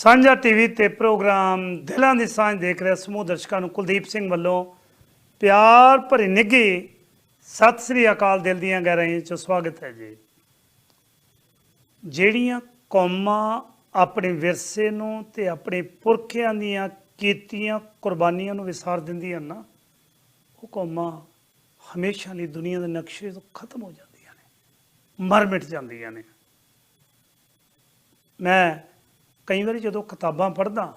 ਸਾਂਝਾ ਟੀਵੀ ਤੇ ਪ੍ਰੋਗਰਾਮ ਦਿਲਾਂ ਦੀ ਸਾਂਝ ਦੇਖ ਰਹੇ ਸਮੂਹ ਦਰਸ਼ਕਾਂ ਨੂੰ ਕੁਲਦੀਪ ਸਿੰਘ ਵੱਲੋਂ ਪਿਆਰ ਭਰੀ ਨਿੱਘੀ ਸਤਿ ਸ੍ਰੀ ਅਕਾਲ ਦਿਲ ਦੀਆਂ ਗਹਿਰਾਈਆਂ ਚ ਸਵਾਗਤ ਹੈ ਜੀ। ਜਿਹੜੀਆਂ ਕੌਮਾਂ ਆਪਣੇ ਵਿਰਸੇ ਨੂੰ ਤੇ ਆਪਣੇ ਪੁਰਖਿਆਂ ਦੀਆਂ ਕੀਤੀਆਂ ਕੁਰਬਾਨੀਆਂ ਨੂੰ ਵਿਸਾਰ ਦਿੰਦੀਆਂ ਨਾ, ਉਹ ਕੌਮਾਂ ਹਮੇਸ਼ਾ ਲਈ ਦੁਨੀਆ ਦੇ ਨਕਸ਼ੇ ਤੋਂ ਖਤਮ ਹੋ ਜਾਂਦੀਆਂ ਨੇ ਮਰ ਮਿਟ ਜਾਂਦੀਆਂ ਨੇ। ਮੈਂ ਕਈ ਵਾਰੀ ਜਦੋਂ ਕਿਤਾਬਾਂ ਪੜ੍ਹਦਾ,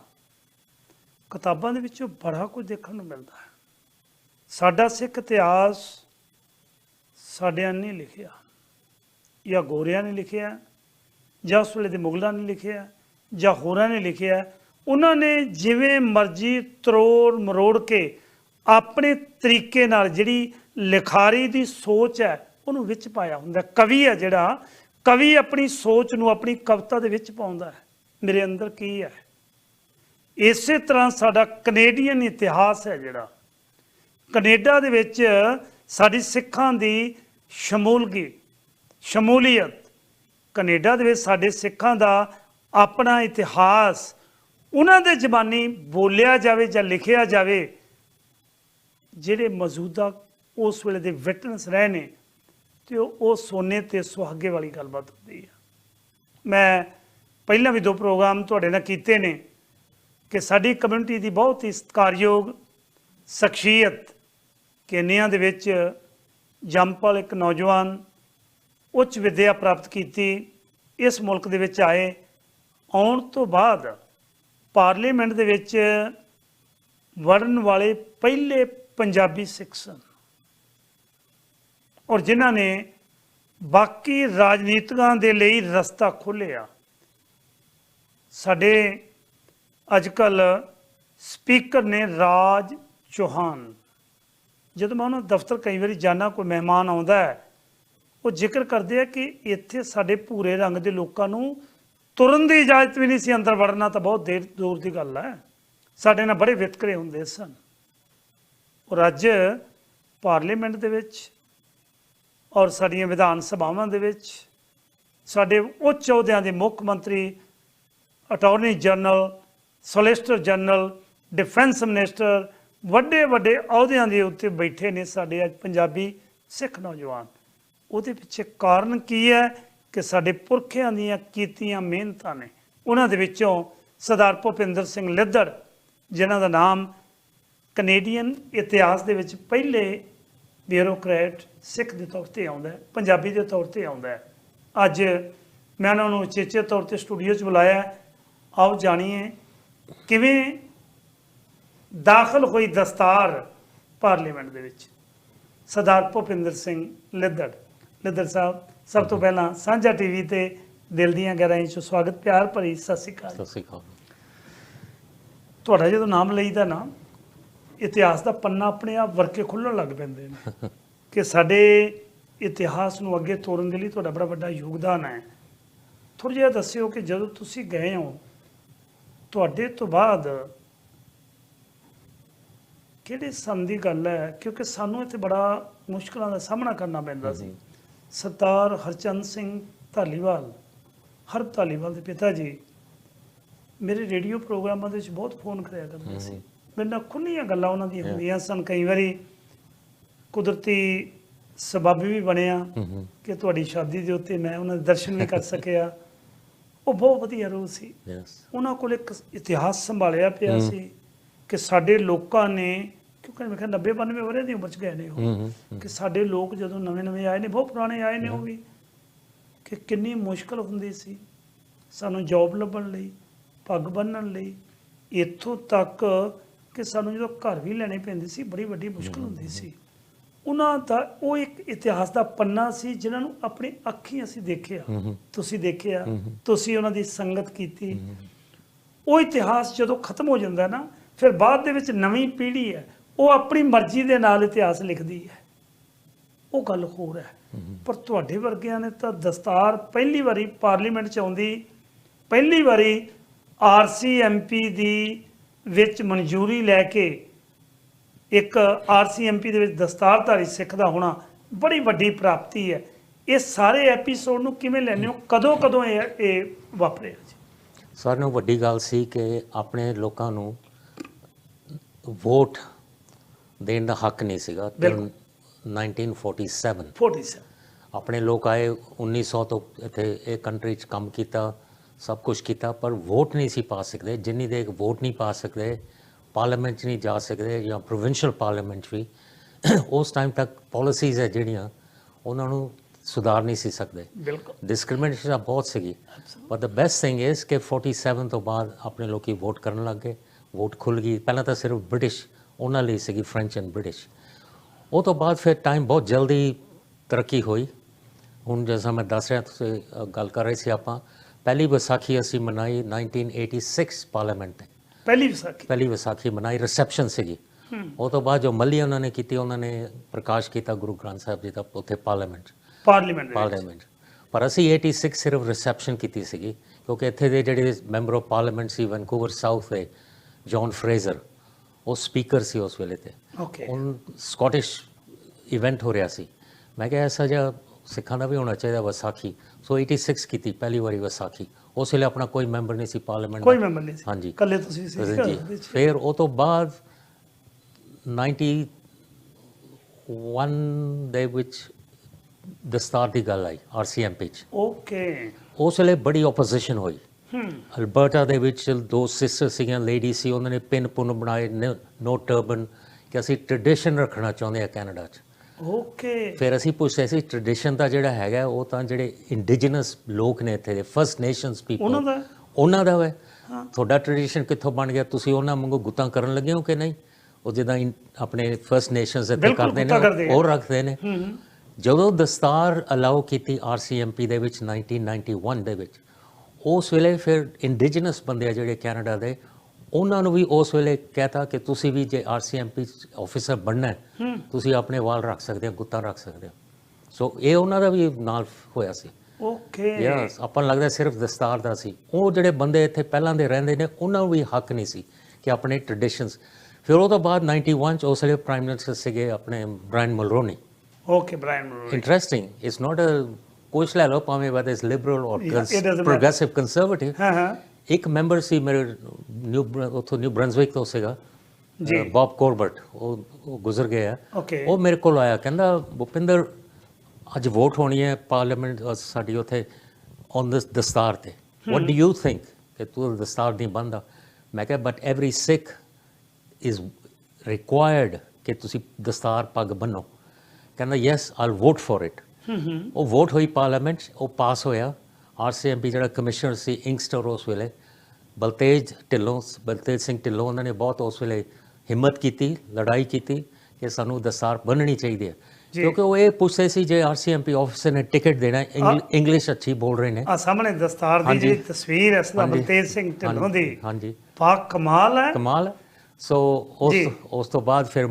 ਕਿਤਾਬਾਂ ਦੇ ਵਿੱਚੋਂ ਬੜਾ ਕੁਝ ਦੇਖਣ ਨੂੰ ਮਿਲਦਾ ਹੈ। ਸਾਡਾ ਸਿੱਖ ਇਤਿਹਾਸ ਸਾਡਿਆਂ ਨੇ ਲਿਖਿਆ, ਜਾਂ ਗੋਰਿਆਂ ਨੇ ਲਿਖਿਆ, ਜਾਂ ਉਸ ਵੇਲੇ ਦੇ ਮੁਗਲਾਂ ਨੇ ਲਿਖਿਆ, ਜਾਂ ਹੋਰਾਂ ਨੇ ਲਿਖਿਆ। ਉਹਨਾਂ ਨੇ ਜਿਵੇਂ ਮਰਜ਼ੀ ਤਰੋੜ ਮਰੋੜ ਕੇ ਆਪਣੇ ਤਰੀਕੇ ਨਾਲ ਜਿਹੜੀ ਲਿਖਾਰੀ ਦੀ ਸੋਚ ਹੈ, ਉਹਨੂੰ ਵਿੱਚ ਪਾਇਆ ਹੁੰਦਾ ਕਵੀ ਹੈ ਜਿਹੜਾ, ਕਵੀ ਆਪਣੀ ਸੋਚ ਨੂੰ ਆਪਣੀ ਕਵਿਤਾ ਦੇ ਵਿੱਚ ਪਾਉਂਦਾ ਹੈ। ਮੇਰੇ ਅੰਦਰ ਕੀ ਹੈ? ਇਸੇ ਤਰ੍ਹਾਂ ਸਾਡਾ ਕੈਨੇਡੀਅਨ ਇਤਿਹਾਸ ਹੈ ਜਿਹੜਾ। ਕੈਨੇਡਾ ਦੇ ਵਿੱਚ ਸਾਡੀ ਸਿੱਖਾਂ ਦੀ ਸ਼ਮੂਲਗੀ, ਸ਼ਮੂਲੀਅਤ, ਕੈਨੇਡਾ ਦੇ ਵਿੱਚ ਸਾਡੇ ਸਿੱਖਾਂ ਦਾ ਆਪਣਾ ਇਤਿਹਾਸ, ਉਹਨਾਂ ਦੇ ਜ਼ਬਾਨੀ ਬੋਲਿਆ ਜਾਵੇ ਜਾਂ ਲਿਖਿਆ ਜਾਵੇ, ਜਿਹੜੇ ਮੌਜੂਦਾ ਉਸ ਵੇਲੇ ਦੇ ਵਿਟਨਸ ਰਹੇ ਨੇ, ਤੇ ਉਹ ਉਹ ਸੋਨੇ ਤੇ ਸੁਹਾਗੇ ਵਾਲੀ ਗੱਲਬਾਤ ਹੁੰਦੀ ਹੈ। ਮੈਂ ਪਹਿਲਾਂ ਵੀ ਦੋ ਪ੍ਰੋਗਰਾਮ ਤੁਹਾਡੇ ਨਾਲ ਕੀਤੇ ਨੇ ਕਿ ਸਾਡੀ ਕਮਿਊਨਿਟੀ ਦੀ ਬਹੁਤ ਹੀ ਸਤਿਕਾਰਯੋਗ ਸ਼ਖਸੀਅਤ ਕੇਨੀਆ ਦੇ ਵਿੱਚ ਜੰਪਲ ਇੱਕ ਨੌਜਵਾਨ ਉੱਚ ਵਿੱਦਿਆ ਪ੍ਰਾਪਤ ਕੀਤੀ, ਇਸ ਮੁਲਕ ਦੇ ਵਿੱਚ ਆਏ। ਆਉਣ ਤੋਂ ਬਾਅਦ ਪਾਰਲੀਮੈਂਟ ਦੇ ਵਿੱਚ ਵੜਨ ਵਾਲੇ ਪਹਿਲੇ ਪੰਜਾਬੀ ਸਿੱਖ ਸਨ। ਔਰ ਜਿਨ੍ਹਾਂ ਨੇ ਬਾਕੀ ਰਾਜਨੀਤਿਕਾਂ ਦੇ ਲਈ ਰਸਤਾ ਖੋਲ੍ਹਿਆ। ਸਾਡੇ ਅੱਜ ਅੱਜਕੱਲ ਸਪੀਕਰ ਨੇ ਰਾਜ ਚੌਹਾਨ। ਜਦੋਂ ਮੈਂ ਉਹਨਾਂ ਦਫ਼ਤਰ ਕਈ ਵਾਰੀ ਜਾਣਾ ਕੋਈ ਮਹਿਮਾਨ ਆਉਂਦਾ ਹੈ, ਉਹ ਜ਼ਿਕਰ ਕਰਦੇ ਆ ਕਿ ਇੱਥੇ ਸਾਡੇ ਭੂਰੇ ਰੰਗ ਦੇ ਲੋਕਾਂ ਨੂੰ ਤੁਰਨ ਦੀ ਇਜਾਜ਼ਤ ਵੀ ਨਹੀਂ ਸੀ, ਅੰਦਰ ਵੜਨਾ ਤਾਂ ਬਹੁਤ ਦੇਰ ਦੂਰ ਦੀ ਗੱਲ ਹੈ। ਸਾਡੇ ਨਾਲ ਬੜੇ ਵਿਤਕਰੇ ਹੁੰਦੇ ਸਨ। ਔਰ ਅੱਜ ਪਾਰਲੀਮੈਂਟ ਦੇ ਵਿੱਚ ਔਰ ਸਾਡੀਆਂ ਵਿਧਾਨ ਸਭਾਵਾਂ ਦੇ ਵਿੱਚ ਸਾਡੇ ਉੱਚ ਅਹੁਦਿਆਂ ਦੇ ਮੁੱਖ ਮੰਤਰੀ attorney general solicitor general defence minister ਵੱਡੇ ਵੱਡੇ ਅਹੁਦਿਆਂ ਦੇ ਉੱਤੇ ਬੈਠੇ ਨੇ ਸਾਡੇ ਅੱਜ ਪੰਜਾਬੀ ਸਿੱਖ ਨੌਜਵਾਨ। ਉਹਦੇ ਪਿੱਛੇ ਕਾਰਨ ਕੀ ਹੈ ਕਿ ਸਾਡੇ ਪੁਰਖਿਆਂ ਦੀਆਂ ਕੀਤੀਆਂ ਮਿਹਨਤਾਂ ਨੇ। ਉਹਨਾਂ ਦੇ ਵਿੱਚੋਂ ਸਰਦਾਰ ਭੁਪਿੰਦਰ ਸਿੰਘ ਲਿੱਦੜ ਜਿਨ੍ਹਾਂ ਦਾ ਨਾਮ ਕੈਨੇਡੀਅਨ ਇਤਿਹਾਸ ਦੇ ਵਿੱਚ ਪਹਿਲੇ ਬਿਊਰੋਕਰੇਟ ਸਿੱਖ ਦੇ ਤੌਰ ਤੇ ਆਉਂਦਾ ਪੰਜਾਬੀ ਦੇ ਤੌਰ ਤੇ ਆਉਂਦਾ ਅੱਜ ਮੈਂ ਉਹਨਾਂ ਨੂੰ ਚੇਚੇ ਤੌਰ ਤੇ ਸਟੂਡੀਓ 'ਚ ਬੁਲਾਇਆ ਆਓ ਜਾਣੀਏ ਕਿਵੇਂ ਦਾਖਲ ਹੋਈ ਦਸਤਾਰ ਪਾਰਲੀਮੈਂਟ ਦੇ ਵਿੱਚ। ਸਰਦਾਰ ਭੁਪਿੰਦਰ ਸਿੰਘ ਲਿੱਦੜ। ਲਿੱਦੜ ਸਾਹਿਬ ਸਭ ਤੋਂ ਪਹਿਲਾਂ ਸਾਂਝਾ ਟੀਵੀ ਤੇ ਦਿਲ ਦੀਆਂ ਗਹਿਰਾਈਆਂ 'ਚ ਸਵਾਗਤ ਪਿਆਰ ਭਰੀ ਸਤਿ ਸ਼੍ਰੀ ਅਕਾਲ। ਸਤਿ ਸ਼੍ਰੀ ਅਕਾਲ। ਤੁਹਾਡਾ ਜਦੋਂ ਨਾਮ ਲਈਦਾ ਨਾ ਇਤਿਹਾਸ ਦਾ ਪੰਨਾ ਆਪਣੇ ਆਪ ਵਰਕੇ ਖੁੱਲਣ ਲੱਗ ਪੈਂਦੇ ਨੇ ਕਿ ਸਾਡੇ ਇਤਿਹਾਸ ਨੂੰ ਅੱਗੇ ਤੋਰਨ ਦੇ ਲਈ ਤੁਹਾਡਾ ਬੜਾ ਵੱਡਾ ਯੋਗਦਾਨ ਹੈ। ਥੋੜ੍ਹਾ ਜਿਹਾ ਦੱਸਿਓ ਕਿ ਜਦੋਂ ਤੁਸੀਂ ਗਏ ਹੋ ਤੁਹਾਡੇ ਤੋਂ ਬਾਅਦ ਕਿਹੜੇ ਸੰਨ ਦੀ ਗੱਲ ਹੈ? ਕਿਉਂਕਿ ਸਾਨੂੰ ਇੱਥੇ ਬੜਾ ਮੁਸ਼ਕਲਾਂ ਦਾ ਸਾਹਮਣਾ ਕਰਨਾ ਪੈਂਦਾ ਸੀ। ਸਰਦਾਰ ਹਰਚੰਦ ਸਿੰਘ ਧਾਲੀਵਾਲ ਹਰਬ ਧਾਲੀਵਾਲ ਦੇ ਪਿਤਾ ਜੀ ਮੇਰੇ ਰੇਡੀਓ ਪ੍ਰੋਗਰਾਮਾਂ ਦੇ ਵਿੱਚ ਬਹੁਤ ਫੋਨ ਕਰਿਆ ਕਰਦੇ ਸੀ। ਮੇਰੇ ਨਾਲ ਖੁੱਲੀਆਂ ਗੱਲਾਂ ਉਹਨਾਂ ਦੀਆਂ ਹੁੰਦੀਆਂ ਸਨ। ਕਈ ਵਾਰੀ ਕੁਦਰਤੀ ਸਬਬ ਵੀ ਬਣਿਆ ਕਿ ਤੁਹਾਡੀ ਸ਼ਾਦੀ ਦੇ ਉੱਤੇ ਮੈਂ ਉਹਨਾਂ ਦੇ ਦਰਸ਼ਨ ਵੀ ਕਰ ਸਕਿਆ। ਉਹ ਬਹੁਤ ਵਧੀਆ ਰੋਲ ਸੀ। ਯੈਸ ਉਹਨਾਂ ਕੋਲ ਇੱਕ ਇਤਿਹਾਸ ਸੰਭਾਲਿਆ ਪਿਆ। ਸੀ ਕਿ ਸਾਡੇ ਲੋਕਾਂ ਨੇ ਕਿਉਂਕਿ ਮੈਂ ਕਿਹਾ 90 92 ਵਰ੍ਹੇ ਦੀ ਉਮਰ ਚ ਗਏ ਨੇ ਉਹ। ਕਿ ਸਾਡੇ ਲੋਕ ਜਦੋਂ ਨਵੇਂ ਨਵੇਂ ਆਏ ਨੇ ਬਹੁਤ ਪੁਰਾਣੇ ਆਏ ਨੇ ਉਹ ਵੀ। ਕਿ ਕਿੰਨੀ ਮੁਸ਼ਕਲ ਹੁੰਦੀ ਸੀ ਸਾਨੂੰ ਜੌਬ ਲੱਭਣ ਲਈ ਪੱਗ ਬੰਨਣ ਲਈ। ਇੱਥੋਂ ਤੱਕ ਕਿ ਸਾਨੂੰ ਜਦੋਂ ਘਰ ਵੀ ਲੈਣੇ ਪੈਂਦੇ ਸੀ ਬੜੀ ਵੱਡੀ ਮੁਸ਼ਕਲ ਹੁੰਦੀ ਸੀ। ਉਹਨਾਂ ਦਾ ਉਹ ਇੱਕ ਇਤਿਹਾਸ ਦਾ ਪੰਨਾ ਸੀ ਜਿਨ੍ਹਾਂ ਨੂੰ ਆਪਣੀ ਅੱਖੀਂ ਅਸੀਂ ਦੇਖਿਆ। ਤੁਸੀਂ ਦੇਖਿਆ। ਤੁਸੀਂ ਉਹਨਾਂ ਦੀ ਸੰਗਤ ਕੀਤੀ। ਉਹ ਇਤਿਹਾਸ ਜਦੋਂ ਖਤਮ ਹੋ ਜਾਂਦਾ ਨਾ ਫਿਰ ਬਾਅਦ ਦੇ ਵਿੱਚ ਨਵੀਂ ਪੀੜ੍ਹੀ ਹੈ ਉਹ ਆਪਣੀ ਮਰਜ਼ੀ ਦੇ ਨਾਲ ਇਤਿਹਾਸ ਲਿਖਦੀ ਹੈ। ਉਹ ਗੱਲ ਹੋਰ ਹੈ। ਪਰ ਤੁਹਾਡੇ ਵਰਗਿਆਂ ਨੇ ਤਾਂ ਦਸਤਾਰ ਪਹਿਲੀ ਵਾਰੀ ਪਾਰਲੀਮੈਂਟ ਚ ਆਉਂਦੀ ਪਹਿਲੀ ਵਾਰੀ ਆਰਸੀਐਮਪੀ ਦੀ ਵਿੱਚ ਮਨਜ਼ੂਰੀ ਲੈ ਕੇ ਇੱਕ ਆਰਸੀਐਮਪੀ ਦੇ ਵਿੱਚ ਦਸਤਾਰਧਾਰੀ ਸਿੱਖ ਦਾ ਹੋਣਾ ਬੜੀ ਵੱਡੀ ਪ੍ਰਾਪਤੀ ਹੈ। ਇਹ ਸਾਰੇ ਐਪੀਸੋਡ ਨੂੰ ਕਿਵੇਂ ਲੈਣੇ ਹੋ? ਕਦੋਂ ਕਦੋਂ ਇਹ ਇਹ ਵਾਪਰਿਆ ਜੀ? ਸਾਰਿਆਂ ਨੂੰ ਵੱਡੀ ਗੱਲ ਸੀ ਕਿ ਆਪਣੇ ਲੋਕਾਂ ਨੂੰ ਵੋਟ ਦੇਣ ਦਾ ਹੱਕ ਨਹੀਂ ਸੀਗਾ till ਬਿਲਕੁਲ। 1947 47 ਆਪਣੇ ਲੋਕ ਆਏ 1900 ਤੋਂ ਇੱਥੇ ਇਹ ਕੰਟਰੀ 'ਚ ਕੰਮ ਕੀਤਾ ਸਭ ਕੁਝ ਕੀਤਾ ਪਰ ਵੋਟ ਨਹੀਂ ਸੀ ਪਾ ਸਕਦੇ। ਜਿੰਨੀ ਦੇ ਵੋਟ ਨਹੀਂ ਪਾ ਸਕਦੇ ਪਾਰਲੀਮੈਂਟ 'ਚ ਨਹੀਂ ਜਾ ਸਕਦੇ ਜਾਂ ਪ੍ਰੋਵਿੰਸ਼ੀਅਲ ਪਾਰਲੀਮੈਂਟ ਵੀ ਉਸ ਟਾਈਮ ਤੱਕ ਪਾਲਿਸੀਜ਼ ਹੈ ਜਿਹੜੀਆਂ ਉਹਨਾਂ ਨੂੰ ਸੁਧਾਰ ਨਹੀਂ ਸੀ ਸਕਦੇ। ਬਿਲਕੁਲ। ਡਿਸਕ੍ਰਿਮੀਨੇਸ਼ਨ ਤਾਂ ਬਹੁਤ ਸੀਗੀ। ਪਰ ਦ ਬੈਸਟ ਥਿੰਗ ਇਜ਼ ਕਿ 47 ਤੋਂ ਬਾਅਦ ਆਪਣੇ ਲੋਕੀ ਵੋਟ ਕਰਨ ਲੱਗ ਗਏ। ਵੋਟ ਖੁੱਲ ਗਈ। ਪਹਿਲਾਂ ਤਾਂ ਸਿਰਫ ਬ੍ਰਿਟਿਸ਼ ਉਹਨਾਂ ਲਈ ਸੀਗੀ ਫ੍ਰੈਂਚ ਐਂਡ ਬ੍ਰਿਟਿਸ਼ ਉਹ ਤੋਂ ਬਾਅਦ ਫਿਰ ਟਾਈਮ ਬਹੁਤ ਜਲਦੀ ਤਰੱਕੀ ਹੋਈ। ਹੁਣ ਜਿਵੇਂ ਮੈਂ ਦੱਸ ਰਿਹਾ ਤੁਸੀਂ ਗੱਲ ਕਰ ਰਹੇ ਸੀ ਆਪਾਂ। ਪਹਿਲੀ ਵਿਸਾਖੀ ਅਸੀਂ ਮਨਾਈ 1986 ਪਾਰਲੀਮੈਂਟ ਤੇ। ਪਹਿਲੀ ਵਿਸਾਖੀ। ਪਹਿਲੀ ਵਿਸਾਖੀ ਮਨਾਈ ਰਿਸੈਪਸ਼ਨ ਸੀਗੀ। ਉਹ ਤੋਂ ਬਾਅਦ ਜੋ ਮੱਲੀ ਉਹਨਾਂ ਨੇ ਕੀਤੀ ਉਹਨਾਂ ਨੇ ਪ੍ਰਕਾਸ਼ ਕੀਤਾ ਗੁਰੂ ਗ੍ਰੰਥ ਸਾਹਿਬ ਜੀ ਦਾ ਉੱਥੇ ਪਾਰਲੀਮੈਂਟ ਪਾਰਲੀਮੈਂਟ। ਪਾਰਲੀਮੈਂਟ ਪਰ ਅਸੀਂ 86 ਸਿਰਫ ਰਿਸੈਪਸ਼ਨ ਕੀਤੀ ਸੀਗੀ ਕਿਉਂਕਿ ਇੱਥੇ ਦੇ ਜਿਹੜੇ ਮੈਂਬਰ ਆਫ ਪਾਰਲੀਮੈਂਟ ਸੀ ਵੈਨਕੂਵਰ ਸਾਊਥ ਦੇ ਜੌਨ ਫਰੇਜ਼ਰ ਉਹ ਸਪੀਕਰ ਸੀ ਉਸ ਵੇਲੇ ਤੇ। ਓਕੇ ਉਹ ਸਕਾਟਿਸ਼ ਇਵੈਂਟ ਹੋ ਰਿਹਾ ਸੀ। ਮੈਂ ਕਿਹਾ ਐਸਾ ਜਿਹਾ ਸਿੱਖਾਂ ਦਾ ਵੀ ਹੋਣਾ ਚਾਹੀਦਾ ਵਿਸਾਖੀ। ਸੋ 86 ਕੀਤੀ ਪਹਿਲੀ ਵਾਰੀ ਵਿਸਾਖੀ। ਉਸ ਵੇਲੇ ਆਪਣਾ ਕੋਈ ਮੈਂਬਰ ਨਹੀਂ ਸੀ ਪਾਰਲੀਮੈਂਟ ਕੋਈ ਮੈਂਬਰ ਨਹੀਂ ਸੀ। ਹਾਂਜੀ। ਇਕੱਲੇ ਤੁਸੀਂ ਸੀ ਜੀ ਫਿਰ ਉਹ ਤੋਂ ਬਾਅਦ 91 ਦੇ ਵਿੱਚ ਦਸਤਾਰ ਦੀ ਗੱਲ ਆਈ ਆਰਸੀਐਮਪੀ ਚ। ਓਕੇ ਉਸ ਵੇਲੇ ਬੜੀ ਆਪੋਜੀਸ਼ਨ ਹੋਈ। ਹਮ ਅਲਬਰਟਾ ਦੇ ਵਿੱਚ ਦੋ ਸਿਸਟਰ ਸੀਗੀਆਂ ਲੇਡੀ ਸੀ ਉਹਨਾਂ ਨੇ ਪਿੰਨ ਪੁੰਨ ਬਣਾਏ ਨੋ ਟਰਬਨ ਕਿ ਅਸੀਂ ਟ੍ਰੈਡੀਸ਼ਨ ਰੱਖਣਾ ਚਾਹੁੰਦੇ ਆ ਕੈਨੇਡਾ 'ਚ। ਓਕੇ ਫਿਰ ਅਸੀਂ ਪੁੱਛਦੇ ਸੀ ਟ੍ਰੈਡੀਸ਼ਨ ਦਾ ਜਿਹੜਾ ਹੈਗਾ ਉਹ ਤਾਂ ਜਿਹੜੇ ਇੰਡੀਜੀਨਸ ਲੋਕ ਨੇ ਇੱਥੇ ਦੇ ਫਰਸਟ ਨੇਸ਼ਨਸ ਪੀਪਲ ਉਹਨਾਂ ਦਾ? ਉਹਨਾਂ ਦਾ ਹਾਂ। ਤੁਹਾਡਾ ਟ੍ਰੈਡੀਸ਼ਨ ਕਿੱਥੋਂ ਬਣ ਗਿਆ? ਤੁਸੀਂ ਉਹਨਾਂ ਵਾਂਗੂ ਗੁੱਤਾਂ ਕਰਨ ਲੱਗੇ ਹੋ ਕਿ ਨਹੀਂ? ਉਹ ਜਿੱਦਾਂ ਆਪਣੇ ਫਰਸਟ ਨੇਸ਼ਨਸ ਇੱਥੇ ਕਰਦੇ ਨੇ। ਉਹ ਰੱਖਦੇ ਨੇ। ਜਦੋਂ ਦਸਤਾਰ ਅਲਾਉ ਕੀਤੀ ਆਰਸੀਐਮਪੀ ਦੇ ਵਿੱਚ 1991 ਦੇ ਵਿੱਚ ਉਸ ਵੇਲੇ ਫਿਰ ਇੰਡੀਜੀਨਸ ਬੰਦੇ ਆ ਜਿਹੜੇ ਕੈਨੇਡਾ ਦੇ ਉਹਨਾਂ ਨੂੰ ਵੀ ਉਸ ਵੇਲੇ ਕਹਤਾ ਕਿ ਤੁਸੀਂ ਵੀ ਜੇ ਆਰਸੀਐਮਪੀ ਆਫੀਸਰ ਬਣਨਾ ਹੈ ਤੁਸੀਂ ਆਪਣੇ ਵਾਲ ਰੱਖ ਸਕਦੇ ਹੋ ਗੁੱਤਾਂ ਰੱਖ ਸਕਦੇ ਹੋ। ਸੋ ਇਹ ਉਹਨਾਂ ਦਾ ਵੀ ਨਾਲ ਹੋਇਆ ਸੀ। ਓਕੇ ਯਸ ਆਪਾਂ ਲੱਗਦਾ ਸਿਰਫ ਦਸਤਾਰ ਦਾ ਸੀ। ਉਹ ਜਿਹੜੇ ਬੰਦੇ ਇੱਥੇ ਪਹਿਲਾਂ ਦੇ ਰਹਿੰਦੇ ਨੇ ਉਹਨਾਂ ਨੂੰ ਵੀ ਹੱਕ ਨਹੀਂ ਸੀ ਕਿ ਆਪਣੇ ਟ੍ਰੈਡੀਸ਼ਨਸ ਫਿਰ ਉਹ ਤੋਂ ਬਾਅਦ 91 ਚ ਉਸ ਵੇਲੇ ਪ੍ਰਾਈਮ ਮਿਨਿਸਟਰ ਸੀਗੇ ਆਪਣੇ Brian Mulroney okay Brian Mulroney interesting it's not a ਕੁਛ ਲੈ ਲਓ ਭਾਵੇਂ ਵੈਦਰ ਇਸ ਲਿਬਰਲ ਔਰ. ਪ੍ਰੋਗਰੈਸਿਵ ਕੰਜ਼ਰਵੇਟਿਵ ਹਾਂ ਹਾਂ। ਇੱਕ ਮੈਂਬਰ ਸੀ ਮੇਰੇ ਨਿਊ ਉਥੋਂ ਨਿਊ ਬ੍ਰੰਸਵਿਕ ਤੋਂ ਸੀਗਾ ਜੀ। ਬਾਬ ਕੋਰਬਟ ਉਹ ਉਹ ਗੁਜ਼ਰ ਗਿਆ। ਓਕੇ। ਉਹ ਮੇਰੇ ਕੋਲ ਆਇਆ ਕਹਿੰਦਾ ਭੁਪਿੰਦਰ ਅੱਜ ਵੋਟ ਹੋਣੀ ਹੈ ਪਾਰਲੀਮੈਂਟ ਸਾਡੀ ਉਥੇ ਔਨ ਦਿਸ ਦਸਤਾਰ ਤੇ। ਵਾਟ ਡੂ ਯੂ ਥਿੰਕ ਕਿ ਤੂੰ ਦਸਤਾਰ ਨਹੀਂ ਬੰਦਾ ਮੈਂ ਕਿਹਾ but every Sikh is required ਕਿ ਤੁਸੀਂ ਦਸਤਾਰ ਪੱਗ ਬੰਨੋ। ਕਹਿੰਦਾ yes all vote for it ਉਹ ਵੋਟ ਹੋਈ ਪਾਰਲੀਮੈਂਟ ਉਹ ਪਾਸ ਹੋਇਆ। ਆਰਸੀਐਮਪੀ ਜਿਹੜਾ ਕਮਿਸ਼ਨਰ ਸੀ ਇੰਗਸਟਰ ਉਸ ਵੇਲੇ ਬਲਤੇਜ ਢਿੱਲੋਂ ਬਲਤੇਜ ਸਿੰਘ ਢਿੱਲੋਂ ਉਹਨਾਂ ਨੇ ਬਹੁਤ ਉਸ ਵੇਲੇ ਹਿੰਮਤ ਕੀਤੀ ਲੜਾਈ ਕੀਤੀ ਕਿ ਸਾਨੂੰ ਦਸਤਾਰ ਬੰਨਣੀ ਚਾਹੀਦੀ ਹੈ। ਕਿਉਂਕਿ ਉਹ ਇਹ ਪੁੱਛਦੇ ਸੀ ਜੇ ਆਰਸੀਐਮਪੀ ਆਫਿਸਰ ਨੇ ਟਿਕਟ ਦੇਣਾ ਇੰਗਲਿਸ਼ ਅੱਛੀ ਬੋਲ ਰਹੇ ਨੇ ਆ ਸਾਹਮਣੇ ਦਸਤਾਰ ਦੀ। ਜਿਹੜੀ ਤਸਵੀਰ ਹੈ ਸਦਾ। ਬਲਤੇਜ ਸਿੰਘ ਢਿੱਲੋਂ ਦੀ ਹਾਂਜੀ ਪਾਕ ਕਮਾਲ ਹੈ ਕਮਾਲ। ਸੋ ਉਸ। ਉਸ ਤੋਂ ਬਾਅਦ ਫਿਰ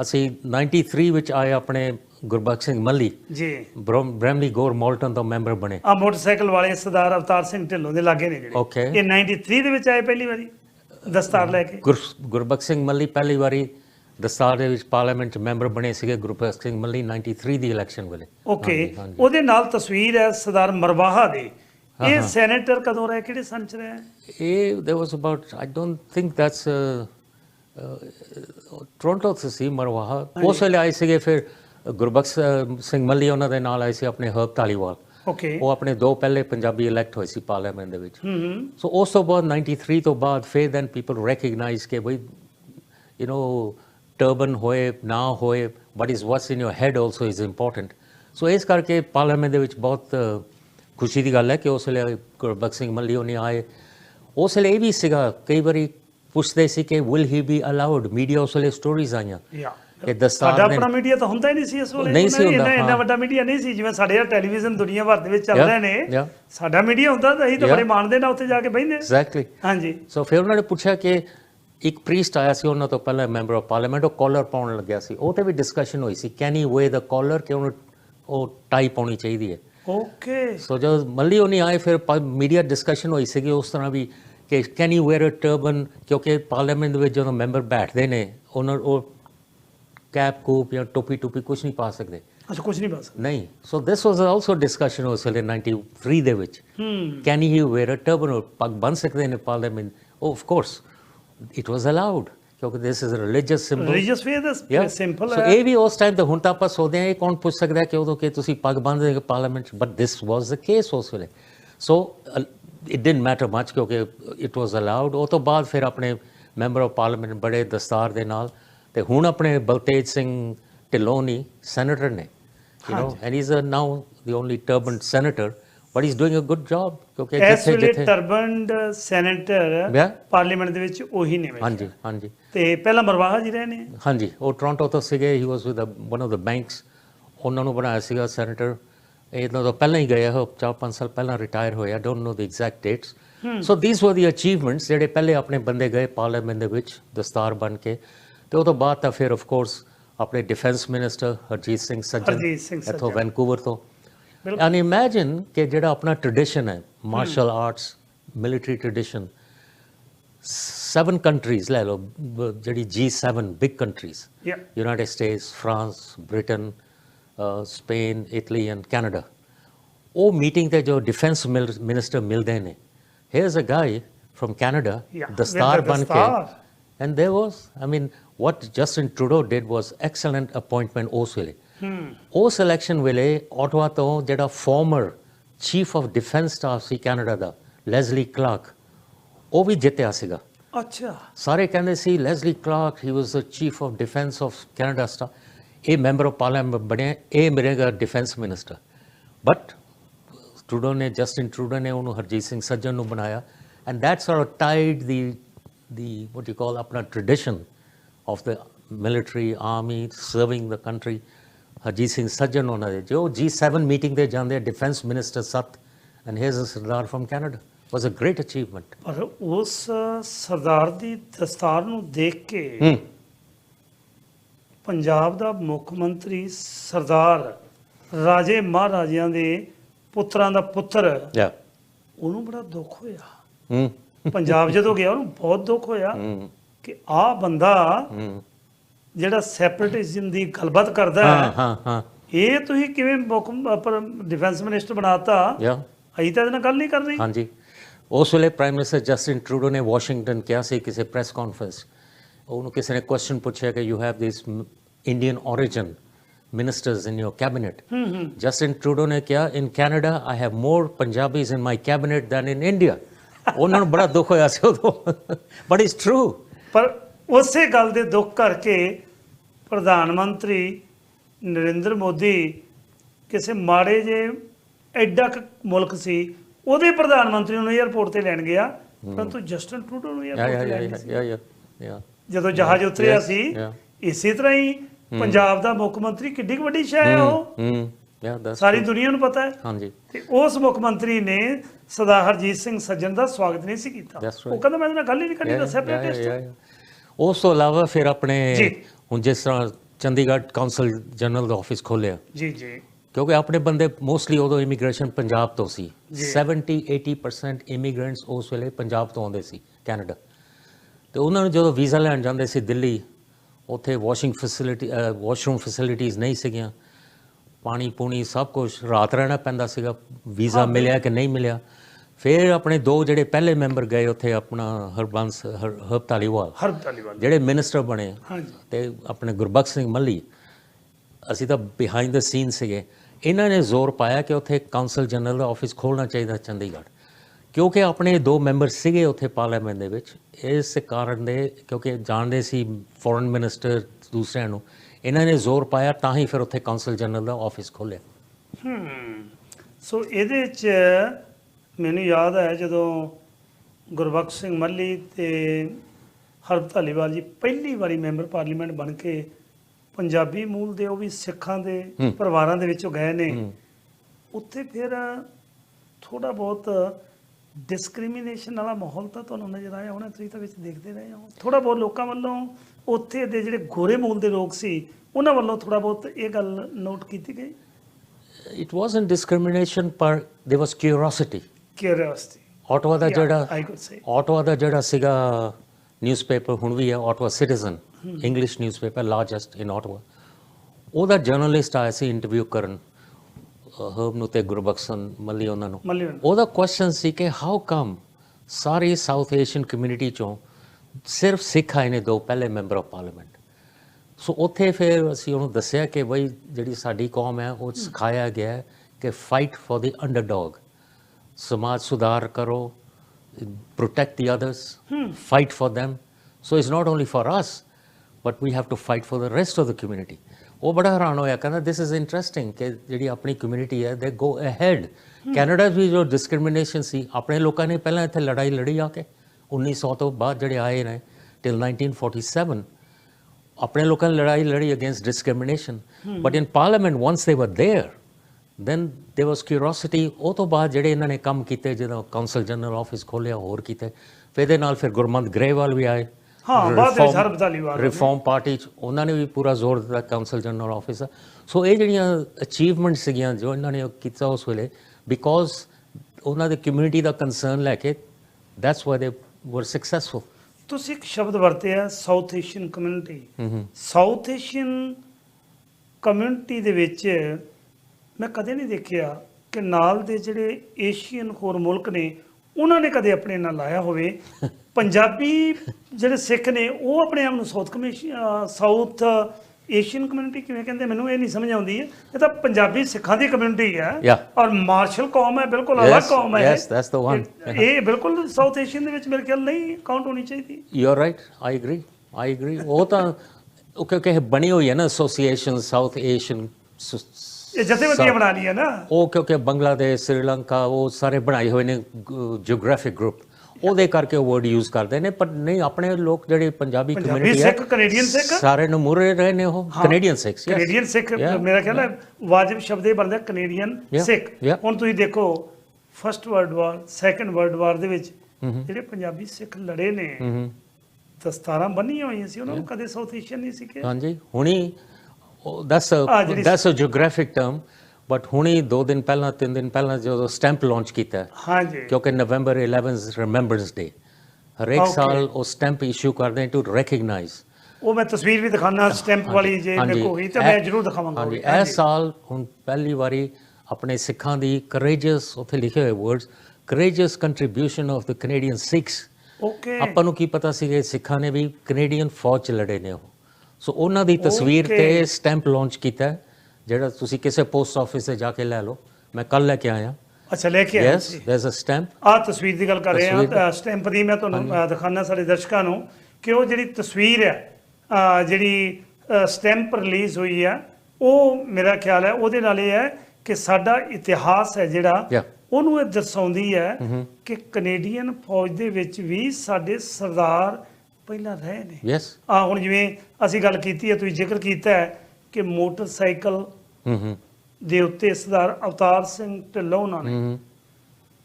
ਅਸੀਂ 93 ਵਿੱਚ ਆਏ ਆਪਣੇ ਗੁਰਬਖਸ਼ ਸਿੰਘ ਮੱਲੀ ਜੀ। ਬ੍ਰਹਮਲੀ ਗੌਰ ਮੋਲਟਨ ਤੋਂ ਮੈਂਬਰ ਬਣੇ। ਆ ਮੋਟਰਸਾਈਕਲ ਵਾਲੇ ਸਰਦਾਰ ਅਵਤਾਰ ਸਿੰਘ ਢਿੱਲੋਂ ਦੇ ਲਾਗੇ ਨੇ ਜਿਹੜੇ. ਇਹ 93 ਦੇ ਵਿੱਚ ਆਏ ਪਹਿਲੀ ਵਾਰੀ ਦਸਤਾਰ ਲੈ ਕੇ। ਗੁਰ ਗੁਰਬਖਸ਼ ਸਿੰਘ ਮੱਲੀ ਪਹਿਲੀ ਵਾਰੀ ਦਸਤਾਰ ਦੇ ਵਿੱਚ ਪਾਰਲੀਮੈਂਟ ਮੈਂਬਰ ਬਣੇ ਸੀਗੇ। ਗੁਰਬਖਸ਼ ਸਿੰਘ ਮੱਲੀ 93 ਦੀ ਇਲੈਕਸ਼ਨ ਵੇਲੇ। ਓਕੇ। ਉਹਦੇ ਨਾਲ ਤਸਵੀਰ ਹੈ ਸਰਦਾਰ ਮਰਵਾਹਾ ਦੀ। ਇਹ ਸੈਨੇਟਰ ਕਦੋਂ ਰਹੇ? ਕਿਹੜੇ ਸੰਨ ਚ ਰਹੇ? ਇਹ there was about i don't think that's Toronto ਤੋਂ ਸੀ ਮਰਵਾਹਾ। ਉਸ ਵੇਲੇ ਆਏ ਸੀਗੇ ਫਿਰ ਗੁਰਬਖਸ਼ ਸਿੰਘ ਮੱਲੀ ਉਹਨਾਂ ਦੇ ਨਾਲ ਆਏ ਸੀ ਆਪਣੇ ਹਰਬ ਧਾਲੀਵਾਲ। ਓਕੇ ਉਹ ਆਪਣੇ ਦੋ ਪਹਿਲੇ ਪੰਜਾਬੀ ਇਲੈਕਟ ਹੋਏ ਸੀ ਪਾਰਲੀਮੈਂਟ ਦੇ ਵਿੱਚ। ਸੋ ਉਸ ਤੋਂ ਬਾਅਦ 93 ਤੋਂ ਬਾਅਦ ਫਿਰ ਦੈਨ ਪੀਪਲ ਰੈਕਗਨਾਈਜ਼ ਕਿ ਬਈ ਯੂ نو ਟਰਬਨ ਹੋਏ ਨਾ ਹੋਏ what is what's in your head also is important so ਇਸ ਕਰਕੇ ਪਾਰਲੀਮੈਂਟ ਦੇ ਵਿੱਚ ਬਹੁਤ ਖੁਸ਼ੀ ਦੀ ਗੱਲ ਹੈ ਕਿ ਉਸ ਵੇਲੇ ਗੁਰਬਖਸ਼ ਸਿੰਘ ਮੱਲੀ ਉਹਨੇ ਆਏ। ਉਸ ਵੇਲੇ ਇਹ ਵੀ ਸੀਗਾ ਕਈ ਵਾਰੀ ਪੁੱਛਦੇ ਸੀ ਕਿ will he be allowed media ਉਸ ਵੇਲੇ ਸਟੋਰੀਜ਼ ਆਈਆਂ। ਯਾ ਕਿ ਦਸਤਾਰ ਸਾਡਾ ਆਪਣਾ ਮੀਡੀਆ ਤਾਂ ਹੁੰਦਾ ਹੀ ਨਹੀਂ ਸੀ ਇਸ ਵੇਲੇ। ਨਹੀਂ ਸੀ ਹੁੰਦਾ, ਇੰਨਾ- ਹਾਂ। ਵੱਡਾ ਮੀਡੀਆ ਨਹੀਂ ਸੀ ਜਿਵੇਂ ਸਾਡੇ ਆ ਟੈਲੀਵਿਜ਼ਨ ਦੁਨੀਆ ਭਰ ਦੇ ਵਿੱਚ ਚੱਲ ਰਹੇ ਨੇ. ਸਾਡਾ ਮੀਡੀਆ ਹੁੰਦਾ ਤਾਂ ਅਸੀਂ ਤਾਂ. ਬੜੇ ਮਾਣਦੇ ਨਾਲ ਉੱਥੇ ਜਾ ਕੇ ਬਹਿੰਦੇ ਐਗਜ਼ੈਕਟਲੀ ਹਾਂਜੀ। ਸੋ ਫਿਰ ਉਹਨਾਂ ਨੇ ਪੁੱਛਿਆ ਕਿ ਇੱਕ ਪ੍ਰੀਸਟ ਆਇਆ ਸੀ ਉਹਨਾਂ ਤੋਂ ਪਹਿਲਾਂ ਮੈਂਬਰ ਆਫ ਪਾਰਲੀਮੈਂਟ ਉਹ ਕਾਲਰ ਪਾਉਣ ਲੱਗਿਆ ਸੀ। ਉਹ ਤੇ ਵੀ ਡਿਸਕਸ਼ਨ ਹੋਈ ਸੀ can he way the collar ਕਿ ਉਹਨੂੰ ਉਹ ਟਾਈ ਪਾਉਣੀ ਚਾਹੀਦੀ ਹੈ। ਓਕੇ ਸੋ ਜਦ ਮੱਲੀ ਉਹ ਨਹੀਂ ਆਏ ਫਿਰ ਮੀਡੀਆ ਡਿਸਕਸ਼ਨ ਹੋਈ ਸੀਗੀ ਉਸ ਤਰ੍ਹਾਂ ਵੀ ਕਿ can you wear a turban ਕਿਉਂਕਿ ਪਾਰਲੀਮੈਂਟ ਦੇ ਵਿੱਚ ਜਦੋਂ ਮੈਂਬਰ ਬੈਠਦੇ ਨੇ ਉਹਨਾਂ ਉਹ ਕੈਪ ਕੂਪ ਜਾਂ ਟੋਪੀ ਟੋਪੀ ਕੁਝ ਨਹੀਂ ਪਾ ਸਕਦੇ ਅੱਛਾ ਕੁਝ ਨਹੀਂ ਬਸ ਨਹੀਂ ਸੋ ਦਿਸ ਵਾਸ ਆਲਸੋ ਡਿਸਕਸ਼ਨ ਉਸ ਵੇਲੇ 93 ਦੇ ਵਿੱਚ can he wear a turban ਪੱਗ ਬਨ ਸਕਦੇ ਨੇ parliament of course it was allowed ਕਿਉਂਕਿ this is a religious symbol religious faith Yeah. Simple ਹੈ ਇਹ ਵੀ ਉਸ ਟਾਈਮ ਤੇ ਹੁਣ ਤਾਂ ਆਪਾਂ ਸੋਚਦੇ ਹਾਂ ਇਹ ਕੌਣ ਪੁੱਛ ਸਕਦਾ ਕਿ ਉਦੋਂ ਕਿ ਤੁਸੀਂ ਪੱਗ ਬੰਨ੍ਹਦੇ parliament but this was the case ਉਸ ਵੇਲੇ so it didn't matter much ਕਿਉਂਕਿ ਇਟ ਵਾਸ ਅਲਾਉਡ ਉਹ ਤੋਂ ਬਾਅਦ ਫਿਰ ਆਪਣੇ ਮੈਂਬਰ ਆਫ ਪਾਰਲੀਮੈਂਟ ਬੜੇ ਦਸਤਾਰ ਦੇ ਨਾਲ ਤੇ ਹੁਣ ਆਪਣੇ ਬਲਤੇਜ ਸਿੰਘ ਢਿੱਲੋਂ ਨਹੀਂ ਸੈਨੇਟਰ ਨੇ you know and he is now the only turban senator but he is doing a good job ਕਿਉਂਕਿ ਜਿੱਥੇ ਜਿੱਥੇ ਟਰਬਨਡ ਸੈਨੇਟਰ. ਪਾਰਲੀਮੈਂਟ ਦੇ ਵਿੱਚ ਉਹੀ ਨੇ ਹਾਂਜੀ ਹਾਂਜੀ। ਤੇ ਪਹਿਲਾਂ ਮਰਵਾਹਾ ਜੀ ਰਹੇ ਨੇ? ਹਾਂਜੀ ਉਹ ਟੋਰਾਂਟੋ ਤੋਂ ਸੀਗੇ he was with one of the banks ਉਹਨਾਂ ਨੂੰ ਬਣਾਇਆ ਸੀਗਾ ਸੈਨੇਟਰ ਇਹਨਾਂ ਤੋਂ ਪਹਿਲਾਂ ਹੀ ਗਏ ਚਾਰ ਪੰਜ ਸਾਲ ਪਹਿਲਾਂ ਰਿਟਾਇਰ ਹੋਏ I don't know the exact dates so these were the achievements ਜਿਹੜੇ ਪਹਿਲੇ ਆਪਣੇ ਬੰਦੇ ਗਏ ਪਾਰਲੀਮੈਂਟ ਦੇ ਵਿੱਚ ਦਸਤਾਰ ਬਣ ਕੇ। ਤੇ ਉਹ ਤੋਂ ਬਾਅਦ ਤਾਂ ਫਿਰ ਆਫ ਕੋਰਸ ਆਪਣੇ ਡਿਫੈਂਸ ਮਿਨਿਸਟਰ ਹਰਜੀਤ ਸਿੰਘ ਸੱਜਣ ਇੱਥੋਂ। ਵੈਨਕੂਵਰ ਤੋਂ। ਐਂਡ ਇਮੇਜਿਨ ਕਿ ਜਿਹੜਾ ਆਪਣਾ ਟ੍ਰੈਡੀਸ਼ਨ ਹੈ martial arts military tradition seven countries ਲੈ ਲਓ ਜਿਹੜੀ G7 ਬਿਗ ਕੰਟਰੀਜ਼ ਯਾ United States, France, Britain, uh, Spain, Italy and Canada. ਉਹ ਮੀਟਿੰਗ ਤੇ ਜੋ ਡਿਫੈਂਸ ਮਿਨਿਸਟਰ ਮਿਲਦੇ ਨੇ। A guy from Canada Yeah, with ਦਸਤਾਰ ਬਣ ਕੇ। and there was I mean what Justin Trudeau did was excellent appointment ਉਸ ਵੇਲੇ ਹੂੰ ਉਸ ਇਲੈਕਸ਼ਨ ਵੇਲੇ ਆਟਵਾ ਤੋਂ ਜਿਹੜਾ former chief of defence staff C Canada ਦਾ ਲੈਜ਼ਲੀ ਕਲਾਰਕ ਉਹ ਵੀ ਜਿੱਤਿਆ ਸੀਗਾ ਅੱਛਾ ਸਾਰੇ ਕਹਿੰਦੇ ਸੀ Leslie Clark he was the chief of defence of Canada ਸਟਾ ਇਹ ਮੈਂਬਰ ਆਫ ਪਾਰਲੀਮੈਂਟ ਬਣਿਆ ਇਹ ਮਿਲੇਗਾ ਡਿਫੈਂਸ ਮਿਨਿਸਟਰ ਬਟ ਟਰੂਡੋ ਨੇ ਜਸਟਿਨ ਟਰੂਡੋ ਨੇ ਉਹਨੂੰ ਹਰਜੀਤ ਸਿੰਘ ਸੱਜਣ ਨੂੰ ਬਣਾਇਆ and that sort tied the the what you call ਆਪਣਾ tradition of the military army serving the country Harjit Singh Sajjan ਉਹਨਾਂ ਦੇ ਜੋ G7 ਮੀਟਿੰਗ ਤੇ ਜਾਂਦੇ ਡਿਫੈਂਸ ਮਿਨਿਸਟਰ ਸੱਤ and has a sardar from Canada was a great achievement ਪਰ ਉਸ ਸਰਦਾਰ ਦੀ ਦਸਤਾਰ ਨੂੰ ਦੇਖ ਕੇ ਪੰਜਾਬ ਦਾ ਮੁੱਖ ਮੰਤਰੀ ਸਰਦਾਰ ਰਾਜੇ ਮਹਾਰਾਜਿਆਂ ਦੇ ਪੁੱਤਰਾਂ ਦਾ ਪੁੱਤਰ ਉਹਨੂੰ ਬੜਾ ਦੁੱਖ ਹੋਇਆ। ਪੰਜਾਬ ਜਦੋਂ ਗਿਆ ਉਹਨੂੰ ਬਹੁਤ ਦੁੱਖ ਹੋਇਆ। ਕਿ ਆਹ ਬੰਦਾ ਜਿਹੜਾ ਸੈਪਰੇਟਿਜ਼ਮ ਦੀ ਗੱਲਬਾਤ ਕਰਦਾ ਹਾਂ ਹੈ ਹਾਂ ਹਾਂ। ਇਹ ਤੁਸੀਂ ਕਿਵੇਂ ਮੁੱਖ ਪਰ ਡਿਫੈਂਸ ਮਿਨਿਸਟਰ ਬਣਾਤਾ? ਅਸੀਂ ਤਾਂ ਇਹਦੇ ਨਾਲ ਗੱਲ ਨਹੀਂ ਕਰਨੀ ਹਾਂਜੀ। ਉਸ ਵੇਲੇ ਪ੍ਰਾਈਮ ਮਿਨਿਸਟਰ ਜਸਟਿਨ ਟਰੂਡੋ ਨੇ ਵਾਸ਼ਿੰਗਟਨ ਕਿਹਾ ਸੀ ਕਿਸੇ ਪ੍ਰੈਸ ਕਾਨਫਰੰਸ ਉਹਨੂੰ ਕਿਸੇ ਨੇ ਕੁਐਸਚਨ ਪੁੱਛਿਆ ਕਿ you have this Indian origin ministers in your cabinet ਹੂੰ ਹੂੰ। ਜਸਟਿਨ ਟਰੂਡੋ ਨੇ ਕਿਹਾ in Canada I have more Punjabis in my cabinet than in India ਉਹਨਾਂ ਨੂੰ ਬੜਾ ਦੁੱਖ ਹੋਇਆ ਸੀ ਉਦੋਂ। ਬਟ ਇਟਸ ਟਰੂ ਪਰ ਉਸੇ ਗੱਲ ਦੇ ਦੁੱਖ ਕਰਕੇ ਪ੍ਰਧਾਨ ਮੰਤਰੀ ਨਰਿੰਦਰ ਮੋਦੀ ਕਿਸੇ ਮਾੜੇ ਜੇ ਐਡਾ ਕੁ ਮੁਲਕ ਸੀ ਉਹਦੇ ਪ੍ਰਧਾਨ ਮੰਤਰੀ ਨੂੰ 에ਅਰਪੋਰਟ ਤੇ ਲੈਣ ਗਿਆ ਪਰੰਤੂ ਜਸਟਨ ਟਰੂਡੋ ਨੂੰ ਯਾ 에ਅਰਪੋਰਟ ਯਾ ਤੇ ਲੈਣ ਯਾ ਜਦੋਂ ਜਹਾਜ਼ ਉਤਰਿਆ ਸੀ. ਇਸੇ ਤਰ੍ਹਾਂ ਹੀ ਪੰਜਾਬ ਦਾ ਮੁੱਖ ਮੰਤਰੀ ਕਿੱਡੀ ਕੁ ਵੱਡੀ ਸ਼ੈ ਹੈ ਉਹ। ਯਾ ਸਾਰੀ ਦੁਨੀਆ ਨੂੰ ਪਤਾ ਹੈ? ਹਾਂਜੀ। ਤੇ ਉਸ ਮੁੱਖ ਮੰਤਰੀ ਨੇ ਸਰਦਾਰ ਹਰਜੀਤ ਸਿੰਘ ਸੱਜਣ ਦਾ ਸਵਾਗਤ ਨਹੀਂ ਸੀ ਕੀਤਾ. ਉਹ ਕਹਿੰਦਾ ਮੈਂ ਨਾਲ ਗੱਲ ਹੀ ਨਹੀਂ ਕਰਨੀ ਦਾ ਸੈਪਰੇਟਿਸਟ ਉਸ ਤੋਂ ਇਲਾਵਾ ਫਿਰ ਆਪਣੇ। ਹੁਣ ਜਿਸ ਤਰ੍ਹਾਂ ਚੰਡੀਗੜ੍ਹ ਕਾਉਂਸਲ ਜਨਰਲ ਦਾ ਆਫਿਸ ਖੋਲਿਆ ਜੀ ਜੀ। ਕਿਉਂਕਿ ਆਪਣੇ ਬੰਦੇ ਮੋਸਟਲੀ ਉਦੋਂ ਇਮੀਗ੍ਰੇਸ਼ਨ ਪੰਜਾਬ ਤੋਂ ਸੀ। ਜੀ। 70 80% ਇਮੀਗ੍ਰੈਂਟਸ ਉਸ ਵੇਲੇ ਪੰਜਾਬ ਤੋਂ ਆਉਂਦੇ ਸੀ ਕੈਨੇਡਾ। ਤੇ ਉਹਨਾਂ ਨੂੰ ਜਦੋਂ ਵੀਜ਼ਾ ਲੈਣ ਜਾਂਦੇ ਸੀ ਦਿੱਲੀ ਉੱਥੇ ਵਾਸ਼ਿੰਗ ਫੈਸਿਲਿਟੀ ਵਾਸ਼ਰੂਮ ਫੈਸਿਲਿਟੀਆਂ ਨਹੀਂ ਸੀਗੀਆਂ। ਪਾਣੀ ਪੂਣੀ ਸਭ ਕੁਝ ਰਾਤ ਰਹਿਣਾ ਪੈਂਦਾ ਸੀਗਾ ਵੀਜ਼ਾ ਮਿਲਿਆ ਕਿ ਨਹੀਂ ਮਿਲਿਆ? ਫਿਰ ਆਪਣੇ ਦੋ ਜਿਹੜੇ ਪਹਿਲੇ ਮੈਂਬਰ ਗਏ ਉੱਥੇ ਆਪਣਾ ਹਰਬੰਸ ਹਰ- ਹਰਬ ਧਾਲੀਵਾਲ ਹਰ ਤਾਲੀਬਾਨ ਜਿਹੜੇ ਮਿਨਿਸਟਰ ਬਣੇ। ਹਾਂਜੀ। ਤੇ ਆਪਣੇ ਗੁਰਬਖਸ਼ ਸਿੰਘ ਮੱਲੀ। ਅਸੀਂ ਤਾਂ ਬਿਹਾਈਂਡ ਦ ਸੀਨ ਸੀਗੇ। ਇਹਨਾਂ ਨੇ ਜ਼ੋਰ ਪਾਇਆ ਕਿ ਉੱਥੇ ਕਾਉਂਸਲ ਜਨਰਲ ਦਾ ਆਫਿਸ ਖੋਲਣਾ ਚਾਹੀਦਾ ਚੰਡੀਗੜ੍ਹ। ਕਿਉਂਕਿ ਆਪਣੇ ਦੋ ਮੈਂਬਰ ਸੀਗੇ ਉੱਥੇ ਪਾਰਲੀਮੈਂਟ ਦੇ ਵਿੱਚ। ਇਸ ਕਾਰਨ ਦੇ ਕਿਉਂਕਿ ਜਾਣਦੇ ਸੀ ਫੋਰਨ ਮਿਨਿਸਟਰ ਦੂਸਰਿਆਂ ਨੂੰ ਇਹਨਾਂ ਨੇ ਜ਼ੋਰ ਪਾਇਆ ਤਾਂ ਹੀ ਫਿਰ ਉੱਥੇ ਕਾਉਂਸਲ ਜਨਰਲ ਦਾ ਆਫਿਸ ਖੋਲ੍ਹਿਆ ਹਮ ਸੋ ਇਹਦੇ ਚ ਮੈਨੂੰ ਯਾਦ ਹੈ ਜਦੋਂ ਗੁਰਬਖਸ਼ ਸਿੰਘ ਮੱਲੀ ਤੇ ਹਰਬ ਧਾਲੀਵਾਲ ਜੀ ਪਹਿਲੀ ਵਾਰੀ ਮੈਂਬਰ ਪਾਰਲੀਮੈਂਟ ਬਣ ਕੇ ਪੰਜਾਬੀ ਮੂਲ ਦੇ ਉਹ ਵੀ ਸਿੱਖਾਂ ਦੇ ਹੂੰ। ਪਰਿਵਾਰਾਂ ਦੇ ਵਿੱਚੋਂ ਗਏ ਨੇ ਹੂੰ। ਉੱਥੇ ਫਿਰ ਥੋੜਾ ਬਹੁਤ ਡਿਸਕ੍ਰਿਮੀਨੇਸ਼ਨ ਵਾਲਾ ਮਾਹੌਲ ਤਾਂ ਤੁਹਾਨੂੰ ਨਜ਼ਰ ਆਇਆ ਹੋਣਾ ਤੁਸੀਂ ਤਾਂ ਵਿੱਚ ਦੇਖਦੇ ਰਹੇ ਹੋ ਥੋੜਾ ਬਹੁਤ ਲੋਕਾਂ ਵੱਲੋਂ ਉੱਥੇ ਦੇ ਜਿਹੜੇ ਗੋਰੇ ਮੂਲ ਦੇ ਲੋਕ ਸੀ ਉਹਨਾਂ ਵੱਲੋਂ ਥੋੜਾ ਬਹੁਤ ਇਹ ਗੱਲ ਨੋਟ ਕੀਤੀ ਗਈ? It wasn't discrimination ਪਰ there was curiosity. Curiosity. Ottawa ਦਾ ਜਿਹੜਾ ਆਈ ਕੁਡ ਸੇ ਆਟਵਾ ਦਾ ਜਿਹੜਾ ਸੀਗਾ ਨਿਊਜ਼ਪੇਪਰ ਹੁਣ ਵੀ ਹੈ Ottawa Citizen English newspaper largest in Ottawa ਉਹਦਾ ਜਰਨਲਿਸਟ ਆਇਆ ਸੀ ਇੰਟਰਵਿਊ ਕਰਨ ਹਰਬ ਨੂੰ ਤੇ ਗੁਰਬਖਸ਼ਨ ਮੱਲੀ ਉਹਨਾਂ ਨੂੰ। ਉਹਦਾ ਕੁਐਸਚਨ ਸੀ ਕਿ ਹਾਊ ਕਮ ਸਾਰੀ ਸਾਊਥ ਏਸ਼ੀਅਨ ਕਮਿਊਨਿਟੀ ਚੋਂ ਸਿਰਫ ਸਿੱਖ ਆਏ ਨੇ ਦੋ ਪਹਿਲੇ ਮੈਂਬਰ ਆਫ ਪਾਰਲੀਮੈਂਟ। ਸੋ ਉੱਥੇ ਫਿਰ ਅਸੀਂ ਉਹਨੂੰ ਦੱਸਿਆ ਕਿ ਬਈ ਜਿਹੜੀ ਸਾਡੀ ਕੌਮ ਹੈ ਉਹ ਸਿਖਾਇਆ ਗਿਆ ਕਿ ਫਾਈਟ ਫॉर द ਅੰਡਰਡੌਗ ਸਮਾਜ ਸੁਧਾਰ ਕਰੋ protect the others fight for them so it's not only for us but we have to fight for the rest of the community ਉਹ ਬੜਾ ਹੈਰਾਨ ਹੋਇਆ ਕਹਿੰਦਾ this is interesting ਕਿ ਜਿਹੜੀ ਆਪਣੀ ਕਮਿਊਨਿਟੀ ਹੈ they go ahead ਕੈਨੇਡਾ ਵੀ ਜੋ ਡਿਸਕ੍ਰਿਮੀਨੇਸ਼ਨ ਸੀ ਆਪਣੇ ਲੋਕਾਂ ਨੇ ਪਹਿਲਾਂ ਇੱਥੇ ਲੜਾਈ ਲੜੀ ਆ ਕੇ। 1900 ਤੋਂ ਬਾਅਦ ਜਿਹੜੇ ਆਏ ਨੇ till 1947 ਆਪਣੇ ਲੋਕਾਂ ਨੇ ਲੜਾਈ ਲੜੀ against discrimination but in parliament once they were there then there was curiosity ਉਹ ਤੋਂ ਬਾਅਦ ਜਿਹੜੇ ਇਹਨਾਂ ਨੇ ਕੰਮ ਕੀਤੇ ਜਦੋਂ ਕਾਉਂਸਲ ਜਨਰਲ ਆਫਿਸ ਖੋਲਿਆ ਹੋਰ ਕੀਤੇ ਫਿਰ ਇਹਦੇ ਨਾਲ ਫਿਰ ਗੁਰਮੰਤ ਗਰੇਵਾਲ ਵੀ ਆਏ ਹਾਂ, ਬਾਅਦ ਦੇ ਵਿੱਚ Reform- ਹਰਬ ਧਾਲੀਵਾਲ ਨੇ। ਰਿਫਾਰਮ ਪਾਰਟੀ ਚ ਉਹਨਾਂ ਨੇ ਵੀ ਪੂਰਾ ਜ਼ੋਰ ਦਿੱਤਾ ਕਾਉਂਸਲ ਜਨਰਲ ਆਫਿਸ ਦਾ ਸੋ ਇਹ ਜਿਹੜੀਆਂ ਅਚੀਵਮੈਂਟ ਸੀਗੀਆਂ ਜੋ ਇਹਨਾਂ ਨੇ ਕੀਤਾ ਉਸ ਵੇਲੇ ਬਿਕੋਜ਼ ਉਹਨਾਂ ਦੇ ਕਮਿਊਨਿਟੀ ਦਾ ਕੰਸਰਨ ਲੈ ਕੇ ਦੈਟਸ ਵਾਈ ਦੇ ਵਰ ਸਕਸੈਸਫੁਲ ਤੁਸੀਂ ਇੱਕ ਸ਼ਬਦ ਵਰਤਿਆ South Asian community South Asian community ਦੇ ਵਿੱਚ ਮੈਂ ਕਦੇ ਨਹੀਂ ਦੇਖਿਆ ਕਿ ਨਾਲ ਦੇ ਜਿਹੜੇ ਏਸ਼ੀਅਨ ਹੋਰ ਮੁਲਕ ਨੇ ਉਹਨਾਂ ਨੇ ਕਦੇ ਆਪਣੇ ਨਾਲ ਲਾਇਆ ਹੋਵੇ। ਪੰਜਾਬੀ ਜਿਹੜੇ ਸਿੱਖ ਨੇ ਉਹ ਆਪਣੇ ਆਪ ਨੂੰ South commission South Asian community ਕਿਵੇਂ ਕਹਿੰਦੇ? ਮੈਨੂੰ ਇਹ ਨਹੀਂ ਸਮਝ ਆਉਂਦੀ ਹੈ। ਇਹ ਤਾਂ ਪੰਜਾਬੀ ਸਿੱਖਾਂ ਦੀ ਕਮਿਊਨਿਟੀ ਹੈ. ਔਰ ਮਾਰਸ਼ਲ ਕੌਮ ਹੈ ਬਿਲਕੁਲ ਅਲੱਗ ਕੌਮ ਹੈ yes, that's the one. ਇਹ- ਬਿਲਕੁਲ ਸਾਊਥ ਏਸ਼ੀਅਨ ਦੇ ਵਿੱਚ ਮੇਰੇ ਖਿਆਲ ਨਹੀਂ ਕਾਊਂਟ ਹੋਣੀ ਚਾਹੀਦੀ। You are right I agree I agree ਉਹ ਤਾਂ ਉਹ ਕਿਉਂਕਿ ਇਹ ਬਣੀ ਹੋਈ ਹੈ ਨਾ ਐਸੋਸੀਏਸ਼ਨ ਸਾਊਥ ਏਸ਼ੀਅਨ ਇਹ ਜਥੇਬੰਦੀਆਂ ਬਣਾ ਲਈਆਂ ਨਾ। ਉਹ ਕਿਉਂਕਿ ਬੰਗਲਾਦੇਸ਼ ਸ੍ਰੀਲੰਕਾ ਉਹ ਸਾਰੇ ਬਣਾਏ ਹੋਏ ਨੇ ਜੀਓਗ੍ਰਾਫਿਕ ਗਰੁੱਪ ਉਹਦੇ ਕਰਕੇ ਉਹ ਵਰਡ ਯੂਜ਼ ਕਰਦੇ ਨੇ ਪਰ ਨਹੀਂ ਆਪਣੇ ਲੋਕ ਜਿਹੜੇ ਪੰਜਾਬੀ ਕਮਿਊਨਿਟੀ ਹੈ ਸਿੱਖ, Canadian ਸਿੱਖ। ਸਾਰੇ ਨੂੰ ਮੁਰੇ ਰਹੇ ਨੇ ਉਹ ਕੈਨੇਡੀਅਨ ਸਿੱਖਸ ਕੈਨੇਡੀਅਨ ਸਿੱਖ ਮੇਰਾ ਖਿਆਲ ਹੈ ਵਾਜਬ ਸ਼ਬਦ ਇਹ ਬਣਦਾ ਕੈਨੇਡੀਅਨ ਸਿੱਖ. ਹੁਣ ਤੁਸੀਂ ਦੇਖੋ first world war second world war ਦੇ ਵਿੱਚ ਜਿਹੜੇ ਪੰਜਾਬੀ ਸਿੱਖ ਲੜੇ ਨੇ ਹੂੰ ਦਸਤਾਰਾਂ ਬੰਨੀਆਂ ਹੋਈਆਂ ਸੀ ਉਹਨਾਂ ਨੂੰ ਕਦੇ ਸਾਊਥ ਏਸ਼ੀਅਨ ਨਹੀਂ ਸੀ ਕਿ ਹਾਂਜੀ ਹੁਣੀ ਦੈਟਸ ਆਹ ਜਿਹੜੀ- that's a geographic term but ਹੁਣੀ ਦੋ ਦਿਨ ਪਹਿਲਾਂ ਤਿੰਨ ਦਿਨ ਪਹਿਲਾਂ ਜਦੋਂ ਸਟੈਂਪ ਲਾਂਚ ਕੀਤਾ ਹੈ, ਹਾਂਜੀ। ਕਿਉਂਕਿ ਨਵੰਬਰ 11 ਰਿਮੈਂਬਰਸ ਡੇ ਹਰੇਕ. ਸਾਲ ਉਹ ਸਟੈਂਪ ਇਸ਼ੂ ਕਰਦੇ ਟੂ ਰੈਕਗਨਾਈਜ਼ ਉਹ ਮੈਂ ਤਸਵੀਰ ਵੀ ਦਿਖਾਣਾ ਸਟੈਂਪ ਵਾਲੀ ਜੇ ਮੇਰੇ ਕੋਲ ਹੋਈ ਤਾਂ ਮੈਂ ਜ਼ਰੂਰ ਦਿਖਾਵਾਂਗਾ ਹਾਂਜੀ। ਇਹ ਸਾਲ ਹੁਣ ਪਹਿਲੀ ਵਾਰੀ ਆਪਣੇ ਸਿੱਖਾਂ ਦੀ ਕਰੇਜਸ ਉੱਥੇ ਲਿਖੇ ਹੋਏ words courageous contribution of the Canadian Sikhs okay ਆਪਾਂ ਨੂੰ ਕੀ ਪਤਾ ਸੀ ਕਿ ਸਿੱਖਾਂ ਨੇ ਵੀ ਕੈਨੇਡੀਅਨ ਫੌਜ ਚ ਲੜੇ ਨੇ ਉਹ। ਸੋ ਉਹਨਾਂ ਦੀ ਤਸਵੀਰ. ਤੇ ਸਟੈਂਪ ਲਾਂਚ ਕੀਤਾ ਹੈ, ਜਿਹੜਾ ਤੁਸੀਂ ਕਿਸੇ ਪੋਸਟ ਆਫਿਸ 'ਤੇ ਜਾ ਕੇ ਲੈ ਲਓ ਮੈਂ ਕੱਲ ਲੈ ਕੇ ਆਇਆ। ਅੱਛਾ ਲੈ ਕੇ ਆਇਆ yes there is a stamp ਆ ਤਸਵੀਰ ਦੀ ਗੱਲ ਕਰ ਰਹੇ ਆ ਸਟੈਂਪ ਦੀ ਮੈਂ ਤੁਹਾਨੂੰ ਦਿਖਾਣਾ ਸਾਡੇ ਦਰਸ਼ਕਾਂ ਨੂੰ ਕਿ ਉਹ ਜਿਹੜੀ ਤਸਵੀਰ ਆ ਜਿਹੜੀ ਸਟੈਂਪ ਰਿਲੀਜ਼ ਹੋਈ ਆ ਉਹ ਮੇਰਾ ਖਿਆਲ ਹੈ ਉਹਦੇ ਨਾਲ ਇਹ ਹੈ ਕਿ ਸਾਡਾ ਇਤਿਹਾਸ ਹੈ ਜਿਹੜਾ ਉਹਨੂੰ ਇਹ ਦਰਸਾਉਂਦੀ ਹੈ ਕਿ ਕੈਨੇਡੀਅਨ ਫੌਜ ਦੇ ਵਿੱਚ ਵੀ ਸਾਡੇ ਸਰਦਾਰ ਪਹਿਲਾਂ ਰਹੇ ਨੇ। ਆ ਹੁਣ ਜਿਵੇਂ ਅਸੀਂ ਗੱਲ ਕੀਤੀ ਹੈ ਤੁਸੀਂ ਜ਼ਿਕਰ ਕੀਤਾ ਹੈ ਕਿ ਮੋਟਰਸਾਈਕਲ ਹੂੰ ਹੂੰ। ਦੇ ਉੱਤੇ ਸਰਦਾਰ ਅਵਤਾਰ ਸਿੰਘ ਢਿੱਲੋਂ ਉਹਨਾਂ ਨੇ।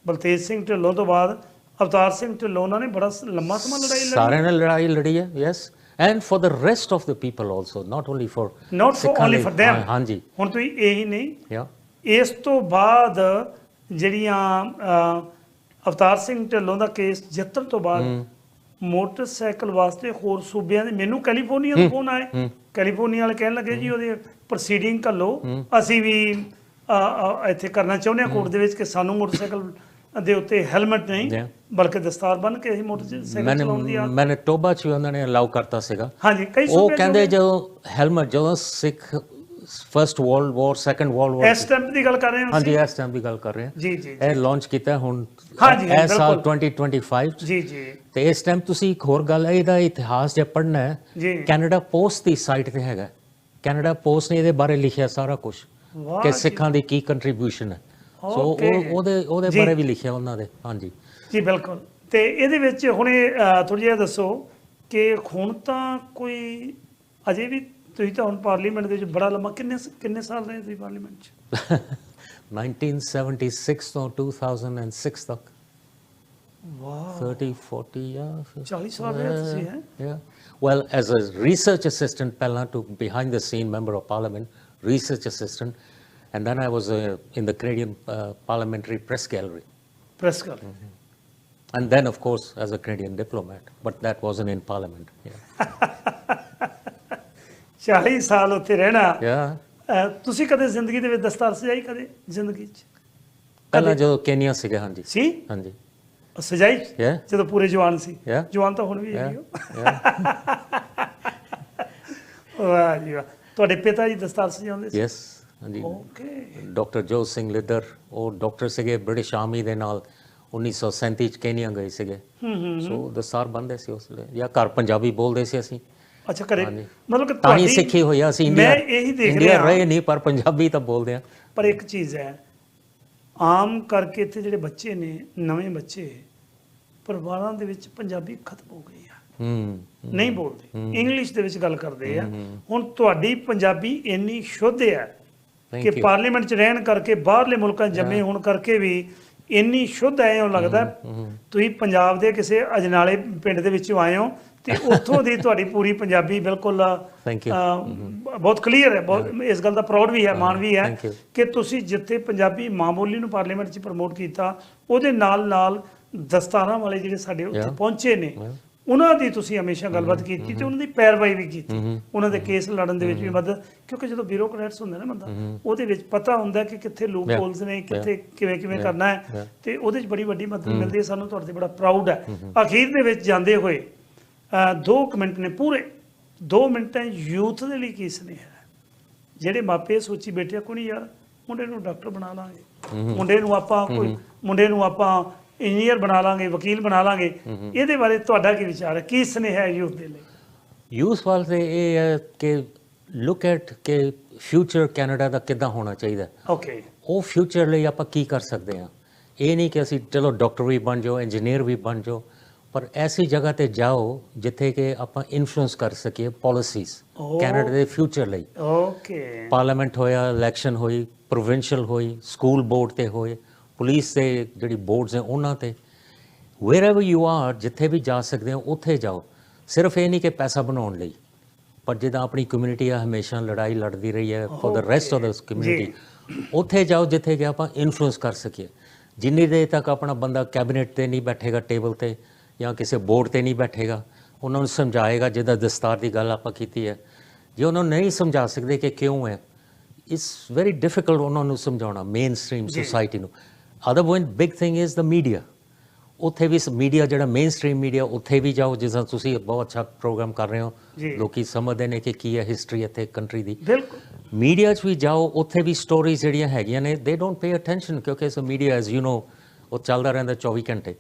ਬਲਤੇਜ ਸਿੰਘ ਢਿੱਲੋਂ ਤੋਂ ਬਾਅਦ ਅਵਤਾਰ ਸਿੰਘ ਢਿੱਲੋਂ ਉਹਨਾਂ ਨੇ ਬੜਾ ਲੰਮਾ ਸਮਾਂ ਲੜਾਈ ਲੜੀ। ਸਾਰਿਆਂ ਨਾਲ ਲੜਾਈ ਲੜੀ ਹੈ yes and for the rest of the people also not only for not for only for them ਹਾਂਜੀ ਹੁਣ ਤੁਸੀਂ ਇਹੀ ਨਹੀਂ। ਯਾ ਇਸ ਤੋਂ ਬਾਅਦ ਜਿਹੜੀਆਂ ਅਵਤਾਰ ਸਿੰਘ ਢਿੱਲੋਂ ਦਾ ਕੇਸ ਜਿੱਤਣ ਤੋਂ ਬਾਅਦ ਮੋਟਰਸਾਈਕਲ ਵਾਸਤੇ ਹੋਰ ਸੂਬਿਆਂ ਦੇ ਮੈਨੂੰ ਕੈਲੀਫੋਰਨੀਆ ਤੋਂ ਫੋਨ ਆਏ। ਕੈਲੀਫੋਰਨੀਆ ਵਾਲੇ ਕਹਿਣ ਲੱਗੇ ਜੀ ਉਹਦੇ ਪ੍ਰੋਸੀਡਿੰਗ ਘੱਲੋ ਅਸੀਂ ਵੀ ਇੱਥੇ ਕਰਨਾ ਚਾਹੁੰਦੇ ਹਾਂ ਕੋਰਟ ਦੇ ਵਿੱਚ ਕਿ ਸਾਨੂੰ ਮੋਟਰਸਾਈਕਲ ਦੇ ਉੱਤੇ ਹੈਲਮਟ ਨਹੀਂ. ਬਲਕਿ ਦਸਤਾਰ ਬੰਨ ਕੇ ਅਸੀਂ ਮੋਟਰਸਾਈਕਲ ਮੈਨੇ ਚਲਾਉਣ ਦੀ ਆ ਮੈਨੇ ਟੋਬਾ ਚ ਉਹਨਾਂ ਨੇ ਅਲਾਉ ਕਰਤਾ ਸੀਗਾ ਹਾਂਜੀ ਕਈ ਉਹ ਕਹਿੰਦੇ ਜਦੋਂ ਹੈਲਮਟ ਜਦੋਂ Sikh first world war second world. War ਇਸ ਟਾਈਮ ਦੀ ਗੱਲ ਕਰ ਰਹੇ ਹਾਂ ਹਾਂਜੀ ਇਸ ਟਾਈਮ ਦੀ ਗੱਲ ਕਰ ਰਹੇ ਹਾਂ। ਜੀ ਜੀ ਇਹ ਲਾਂਚ ਕੀਤਾ ਹੁਣ ਹਾਂਜੀ, ਇਹ ਸਾਲ ਬਿਲਕੁਲ। 2025 ਚ। ਜੀ ਜੀ। ਤੇ ਇਸ ਟਾਈਮ ਤੁਸੀਂ ਇੱਕ ਹੋਰ ਗੱਲ ਹੈ ਇਹਦਾ ਇਤਿਹਾਸ ਜੇ ਪੜ੍ਹਨਾ ਹੈ ਜੀ। ਕੈਨੇਡਾ ਪੋਸਟ ਦੀ ਸਾਈਟ ਤੇ ਹੈਗਾ ਕੈਨੇਡਾ ਪੋਸਟ ਨੇ ਇਹਦੇ ਬਾਰੇ ਲਿਖਿਆ ਸਾਰਾ ਕੁਝ ਕਿ। ਸਿੱਖਾਂ ਦੀ ਕੀ ਕੰਟਰੀਬਿਊਸ਼ਨ ਹੈ। ਸੋ ਉਹਦੇ ਉਹਦੇ। ਬਾਰੇ ਵੀ ਲਿਖਿਆ ਉਹਨਾਂ ਦੇ ਹਾਂਜੀ। ਜੀ ਬਿਲਕੁਲ। ਤੇ ਇਹਦੇ ਵਿੱਚ ਹੁਣੇ ਥੋੜੀ ਜਿਹਾ ਦੱਸੋ ਕਿ ਹੁਣ ਤਾਂ ਕੋਈ ਅਜੇ ਵੀ ਤੁਸੀਂ ਤਾਂ ਹੁਣ ਪਾਰਲੀਮੈਂਟ ਦੇ ਵਿੱਚ ਬੜਾ ਲੰਮਾ ਕਿੰਨੇ ਕਿੰਨੇ ਸਾਲ ਰਹੇ ਤੁਸੀਂ ਪਾਰਲੀਮੈਂਟ 'ਚ 1976 ਤੋਂ 2006 ਤੱਕ ਵਾਹ 30 40 yeah 40 ਸਾਲ ਰਹੇ ਤੁਸੀਂ ਹੈ Yeah. Well, as a research assistant, ਪਹਿਲਾਂ to behind the scene member of parliament, research assistant, and then I was uh, in the Canadian uh, parliamentary press gallery. Press ਕਰ And then, of course, as a Canadian diplomat, but that wasn't in parliament. Yeah. 40 ਸਾਲ ਉੱਥੇ ਰਹਿਣਾ. ਅਹ, ਤੁਸੀਂ ਕਦੇ ਜ਼ਿੰਦਗੀ ਦੇ ਵਿੱਚ ਦਸਤਾਰ ਸਜਾਈ ਕਦੇ? ਜ਼ਿੰਦਗੀ 'ਚ? ਪਹਿਲਾਂ ਜਦੋਂ ਕੇਨੀਆ ਸੀਗਾ ਹਾਂਜੀ। ਸੀ? ਹਾਂਜੀ। ਸਜਾਈ. ਜਦੋਂ ਪੂਰੇ ਜਵਾਨ ਸੀ? Yeah. ਜਵਾਨ ਤਾਂ ਹੁਣ ਵੀ. ਹੈਗੀ ਹੋ. ਵਾਹ ਜੀ ਵਾਹ। ਤੁਹਾਡੇ ਪਿਤਾ ਜੀ ਦਸਤਾਰ ਸਜਾਉਂਦੇ ਸੀ? ਯੈਸ ਹਾਂਜੀ। ਓਕੇ ਡਾਕਟਰ ਜੋਤ ਸਿੰਘ ਲਿੱਦਰ ਉਹ ਡਾਕਟਰ ਸੀਗੇ ਬ੍ਰਿਟਿਸ਼ ਆਰਮੀ ਦੇ ਨਾਲ। 1937 ਚ ਕੇਨੀਆ ਗਏ ਸੀਗੇ। ਹੂੰ ਹੂੰ ਸੋ ਦਸਤਾਰ ਬੰਦੇ ਸੀ ਉਸ ਵੇਲੇ। ਜਾਂ ਘਰ ਪੰਜਾਬੀ ਬੋਲਦੇ ਸੀ ਅਸੀਂ। ਅੱਛਾ ਕਰੇ ਹਾਂਜੀ। ਮਤਲਬ ਕਿ ਤਾਂ ਹੀ ਸਿੱਖੀ ਹੋਈ ਆ, ਅਸੀਂ ਮੈਂ ਇੰਡੀਆ ਇਹੀ ਦੇਖ ਇੰਡੀਆ ਰਿਹਾ। ਰਹੇ ਨਹੀਂ ਪਰ ਪੰਜਾਬੀ ਤਾਂ ਬੋਲਦੇ ਆ। ਪਰ ਇੱਕ ਚੀਜ਼ ਹੈ ਆਮ ਕਰਕੇ ਇੱਥੇ ਜਿਹੜੇ ਬੱਚੇ ਨੇ ਨਵੇਂ ਬੱਚੇ ਪਰਿਵਾਰਾਂ ਦੇ ਵਿੱਚ ਪੰਜਾਬੀ ਖਤਮ ਹੋ ਗਈ ਆ। ਹੂੰ ਨਹੀਂ ਬੋਲਦੇ। ਇੰਗਲਿਸ਼ ਦੇ ਵਿੱਚ ਗੱਲ ਕਰਦੇ ਆ। ਹੁਣ ਤੁਹਾਡੀ ਪੰਜਾਬੀ ਇੰਨੀ ਸ਼ੁੱਧ ਹੈ Thank ਕਿ you. ਪਾਰਲੀਮੈਂਟ 'ਚ ਰਹਿਣ ਕਰਕੇ ਬਾਹਰਲੇ ਮੁਲਕਾਂ 'ਚ ਜੰਮੇ ਹੋਣ ਕਰਕੇ ਵੀ ਇੰਨੀ ਸ਼ੁੱਧ ਐ ਉਹ ਲੱਗਦਾ। ਤੁਸੀਂ ਪੰਜਾਬ ਦੇ ਕਿਸੇ ਅਜਨਾਲੇ ਪਿੰਡ ਦੇ ਵਿੱਚੋਂ ਆਏ ਹੋ ਤੇ ਉੱਥੋਂ ਦੀ ਤੁਹਾਡੀ ਪੂਰੀ ਪੰਜਾਬੀ ਬਿਲਕੁਲ you. ਅਹ, ਬਹੁਤ ਕਲੀਅਰ ਹੈ ਬਹੁਤ ਇਸ ਗੱਲ ਦਾ ਪ੍ਰਾਊਡ ਵੀ ਹੈ ਮਾਣ ਵੀ ਹੈ. ਕਿ ਤੁਸੀਂ ਜਿੱਥੇ ਪੰਜਾਬੀ ਮਾਂ ਬੋਲੀ ਨੂੰ ਪਾਰਲੀਮੈਂਟ 'ਚ ਪ੍ਰਮੋਟ ਕੀਤਾ ਉਹਦੇ ਨਾਲ ਨਾਲ ਦਸਤਾਰਾਂ ਵਾਲੇ ਜਿਹੜੇ ਸਾਡੇ ਉੱਥੇ. ਪਹੁੰਚੇ ਨੇ. ਉਹਨਾਂ ਦੀ ਤੁਸੀਂ ਹਮੇਸ਼ਾ ਗੱਲਬਾਤ ਕੀਤੀ ਤੇ ਉਹਨਾਂ ਦੀ ਪੈਰਵਾਈ ਵੀ ਕੀਤੀ ਉਹਨਾਂ ਦੇ ਕੇਸ ਲੜਨ ਦੇ ਵਿੱਚ ਵੀ ਮਦਦ ਕਿਉਂਕਿ ਜਦੋਂ ਬਿਊਰੋਕਰੇਟਸ ਹੁੰਦੇ ਨਾ ਬੰਦਾ ਉਹਦੇ ਵਿੱਚ ਪਤਾ ਹੁੰਦਾ ਕਿ ਕਿੱਥੇ ਲੂਪ. ਹੋਲਸ ਨੇ ਕਿੱਥੇ ਕਿਵੇਂ ਕਿਵੇਂ. ਕਰਨਾ ਹੈ. ਤੇ ਉਹਦੇ 'ਚ ਬੜੀ ਵੱਡੀ ਮਦਦ ਮਿਲਦੀ ਹੈ ਸਾਨੂੰ ਤੁਹਾਡੇ ਤੇ ਬੜਾ ਪ੍ਰਾਊਡ ਹੈ ਅਖੀਰ ਦੇ ਵਿੱਚ ਜਾਂਦੇ ਹੋਏ ਅਹ, ਦੋ ਕੁ ਮਿੰਟ ਨੇ ਪੂਰੇ। 2 ਮਿੰਟਾਂ ਯੂਥ ਦੇ ਲਈ ਕੀ ਸੁਨੇਹਾ ਹੈ? ਜਿਹੜੇ ਮਾਪੇ ਸੋਚੀ ਬੈਠੇ ਕੋਈ ਨਹੀਂ ਯਾਰ ਮੁੰਡੇ ਨੂੰ ਡਾਕਟਰ ਬਣਾ ਲਾਂਗੇ। ਮੁੰਡੇ ਨੂੰ ਆਪਾਂ ਕੋਈ ਮੁੰਡੇ ਨੂੰ ਆਪਾਂ ਇੰਜੀਨੀਅਰ ਬਣਾ ਲਾਂਗੇ ਵਕੀਲ ਬਣਾ ਲਾਂਗੇ। ਇਹਦੇ ਬਾਰੇ ਤੁਹਾਡਾ ਕੀ ਵਿਚਾਰ ਹੈ? ਕੀ ਸੁਨੇਹਾ ਹੈ ਯੂਥ ਦੇ ਲਈ? ਯੂਥ ਵਾਸਤੇ ਇਹ ਹੈ ਕਿ ਲੁੱਕ ਐਟ ਕਿ ਫਿਊਚਰ ਕੈਨੇਡਾ ਦਾ ਕਿੱਦਾਂ ਹੋਣਾ ਚਾਹੀਦਾ। ਓਕੇ ਉਹ ਫਿਊਚਰ ਲਈ ਆਪਾਂ ਕੀ ਕਰ ਸਕਦੇ ਹਾਂ? ਇਹ ਨਹੀਂ ਕਿ ਅਸੀਂ ਚਲੋ ਡਾਕਟਰ ਵੀ ਬਣ ਜਾਓ ਇੰਜੀਨੀਅਰ ਵੀ ਬਣ ਜਾਓ ਪਰ ਐਸੀ ਜਗ੍ਹਾ ਤੇ ਜਾਓ ਜਿੱਥੇ ਕਿ ਆਪਾਂ ਇਨਫਲੂਐਂਸ ਕਰ ਸਕੀਏ ਪਾਲਿਸੀਜ਼. ਕੈਨੇਡਾ ਦੇ ਫਿਊਚਰ ਲਈ। ਓਕੇ ਪਾਰਲੀਮੈਂਟ ਹੋਇਆ ਇਲੈਕਸ਼ਨ ਹੋਈ ਪ੍ਰੋਵਿੰਸ਼ੀਅਲ ਹੋਈ ਸਕੂਲ ਬੋਰਡ ਤੇ ਹੋਏ ਪੁਲਿਸ ਦੇ ਜਿਹੜੀ ਬੋਰਡਸ ਨੇ ਉਹਨਾਂ ਤੇ। ਵੇਅਰਐਵਰ ਯੂ ਆਰ ਜਿੱਥੇ ਵੀ ਜਾ ਸਕਦੇ ਹੋ ਉੱਥੇ ਜਾਓ। ਸਿਰਫ ਇਹ ਨਹੀਂ ਕਿ ਪੈਸਾ ਬਣਾਉਣ ਲਈ ਪਰ ਜਿੱਦਾਂ ਆਪਣੀ ਕਮਿਊਨਿਟੀ ਆ ਹਮੇਸ਼ਾ ਲੜਾਈ ਲੜਦੀ ਰਹੀ ਹੈ for the rest of the community ਉੱਥੇ ਜਾਓ ਜਿੱਥੇ ਕਿ ਆਪਾਂ ਇਨਫਲੂਐਂਸ ਕਰ ਸਕੀਏ। ਜਿੰਨੀ ਦੇਰ ਤੱਕ ਆਪਣਾ ਬੰਦਾ ਕੈਬਨਿਟ ਤੇ ਨਹੀਂ ਬੈਠੇਗਾ ਟੇਬਲ ਤੇ ਜਾਂ ਕਿਸੇ ਬੋਰਡ ਤੇ ਨਹੀਂ ਬੈਠੇਗਾ ਉਹਨਾਂ ਨੂੰ ਸਮਝਾਏਗਾ ਜਿੱਦਾਂ ਦਸਤਾਰ ਦੀ ਗੱਲ ਆਪਾਂ ਕੀਤੀ ਹੈ। ਜੇ ਉਹਨਾਂ ਨੂੰ ਨਹੀਂ ਸਮਝਾ ਸਕਦੇ ਕਿ ਕਿਉਂ ਹੈ ਇਟਸ ਵੈਰੀ ਡਿਫਿਕਲਟ ਉਹਨਾਂ ਨੂੰ ਸਮਝਾਉਣਾ ਮੇਨ ਸਟ੍ਰੀਮ ਸੋਸਾਇਟੀ ਨੂੰ। Other one big thing is the media ਉੱਥੇ ਵੀ ਮੀਡੀਆ ਜਿਹੜਾ ਮੇਨ ਸਟ੍ਰੀਮ ਮੀਡੀਆ ਉੱਥੇ ਵੀ ਜਾਓ ਜਿਸ ਤਰ੍ਹਾਂ ਤੁਸੀਂ ਬਹੁਤ ਅੱਛਾ ਪ੍ਰੋਗਰਾਮ ਕਰ ਰਹੇ। ਹੋ। ਲੋਕੀ ਸਮਝਦੇ ਨੇ ਕਿ ਕੀ ਹੈ ਹਿਸਟਰੀ ਇੱਥੇ ਕੰਟਰੀ ਦੀ। ਬਿਲਕੁਲ। ਮੀਡੀਆ 'ਚ ਵੀ ਜਾਓ ਉੱਥੇ ਵੀ ਸਟੋਰੀਜ਼ ਜਿਹੜੀਆਂ ਹੈਗੀਆਂ ਨੇ ਦੇ ਡੋਨਟ ਪੇ ਅਟੈਂਸ਼ਨ ਕਿਉਂਕਿ so media as you know ਉਹ ਚੱਲਦਾ ਰਹਿੰਦਾ 24 ਘੰਟੇ।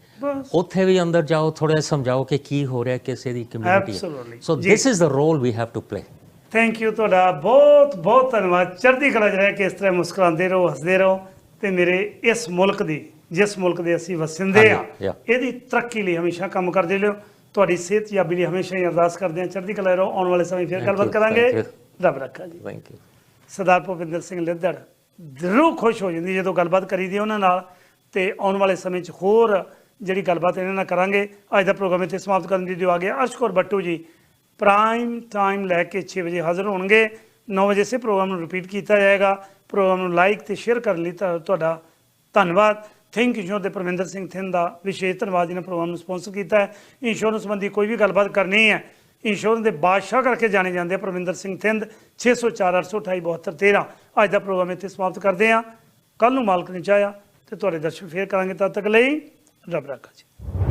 ਉੱਥੇ ਵੀ ਅੰਦਰ ਜਾਓ ਥੋੜਾ ਸਮਝਾਓ ਕਿ ਕੀ ਹੋ ਰਿਹਾ ਕਿਸੇ ਦੀ ਕਮਿਊਨਿਟੀ. ਹੈ। So. This is the role we have to play thank you ਤੁਹਾਡਾ ਬਹੁਤ ਬਹੁਤ ਧੰਨਵਾਦ। ਚੜ੍ਹਦੀ ਕਲਾ ਰਹਿ ਕੇ ਇਸ ਤਰ੍ਹਾਂ ਮੁਸਕਰਾਉਂਦੇ ਰਹੋ ਹੱਸਦੇ ਰਹੋ ਤੇ ਮੇਰੇ ਇਸ ਮੁਲਕ ਦੀ ਜਿਸ ਮੁਲਕ ਦੇ ਅਸੀਂ ਵਸਿੰਦੇ ਆ. ਇਹਦੀ ਤਰੱਕੀ ਲਈ ਹਮੇਸ਼ਾ ਕੰਮ ਕਰਦੇ ਲਿਓ ਤੁਹਾਡੀ ਸਿਹਤ ਯਾਬੀ ਲਈ ਹਮੇਸ਼ਾ ਹੀ ਅਰਦਾਸ ਕਰਦੇ ਹਾਂ। ਚੜ੍ਹਦੀ ਕਲਾ ਰਹੋ। ਆਉਣ ਵਾਲੇ ਸਮੇਂ ਫਿਰ ਗੱਲਬਾਤ ਕਰਾਂਗੇ। ਰੱਬ ਰੱਖਾ ਜੀ। ਥੈਂਕ ਯੂ ਸਰਦਾਰ ਭੁਪਿੰਦਰ ਸਿੰਘ ਲਿੱਦੜ ਜ਼ਰੂਰ ਖੁਸ਼ ਹੋ ਜਾਂਦੀ ਜਦੋਂ ਗੱਲਬਾਤ ਕਰੀਦੀ ਉਹਨਾਂ ਨਾਲ। ਤੇ ਆਉਣ ਵਾਲੇ ਸਮੇਂ 'ਚ ਹੋਰ ਜਿਹੜੀ ਗੱਲਬਾਤ ਇਹਨਾਂ ਨਾਲ ਕਰਾਂਗੇ। ਅੱਜ ਦਾ ਪ੍ਰੋਗਰਾਮ ਇੱਥੇ ਸਮਾਪਤ ਕਰਨ ਦੀ ਦਿਓ ਆ ਗਿਆ ਅਰਸ਼ਕੌਰ ਬੱਟੂ ਜੀ ਪ੍ਰਾਈਮ ਟਾਈਮ ਲੈ ਕੇ 6 ਵਜੇ ਹਾਜ਼ਰ ਹੋਣਗੇ। 9 ਵਜੇ ਸੇ ਪ੍ਰੋਗਰਾਮ ਨੂੰ ਰਿਪੀਟ ਕੀਤਾ ਜਾਏਗਾ। ਪ੍ਰੋਗਰਾਮ ਨੂੰ ਲਾਈਕ ਤੇ ਸ਼ੇਅਰ ਕਰਨ ਲਈ ਤੁਹਾ- ਤੁਹਾਡਾ ਧੰਨਵਾਦ। ਥਿੰਕ ਇੰਸ਼ੋਰ ਦੇ ਪਰਮਿੰਦਰ ਸਿੰਘ ਥਿੰਦ ਦਾ ਵਿਸ਼ੇਸ਼ ਧੰਨਵਾਦ ਜਿਹਨੇ ਪ੍ਰੋਗਰਾਮ ਨੂੰ ਸਪਾਂਸਰ ਕੀਤਾ ਹੈ। ਇੰਸ਼ੋਰੈਂਸ ਸੰਬੰਧੀ ਕੋਈ ਵੀ ਗੱਲਬਾਤ ਕਰਨੀ ਹੈ ਇੰਸ਼ੋਰੈਂਸ ਦੇ ਬਾਦਸ਼ਾਹ ਕਰਕੇ ਜਾਣੇ ਜਾਂਦੇ ਆ ਪਰਮਿੰਦਰ ਸਿੰਘ ਥਿੰਦ 604 828 72 13 ਅੱਜ ਦਾ ਪ੍ਰੋਗਰਾਮ ਇੱਥੇ ਸਮਾਪਤ ਕਰਦੇ ਹਾਂ। ਕੱਲ ਨੂੰ ਮਾਲਕ ਨੇ ਚਾਹਿਆ। ਤੇ ਤੁਹਾਡੇ ਦਰਸ਼ਨ ਫੇਰ ਕਰਾਂਗੇ ਤਦ ਤੱਕ ਲਈ ਰੱਬ ਰਾਖਾ ਜੀ।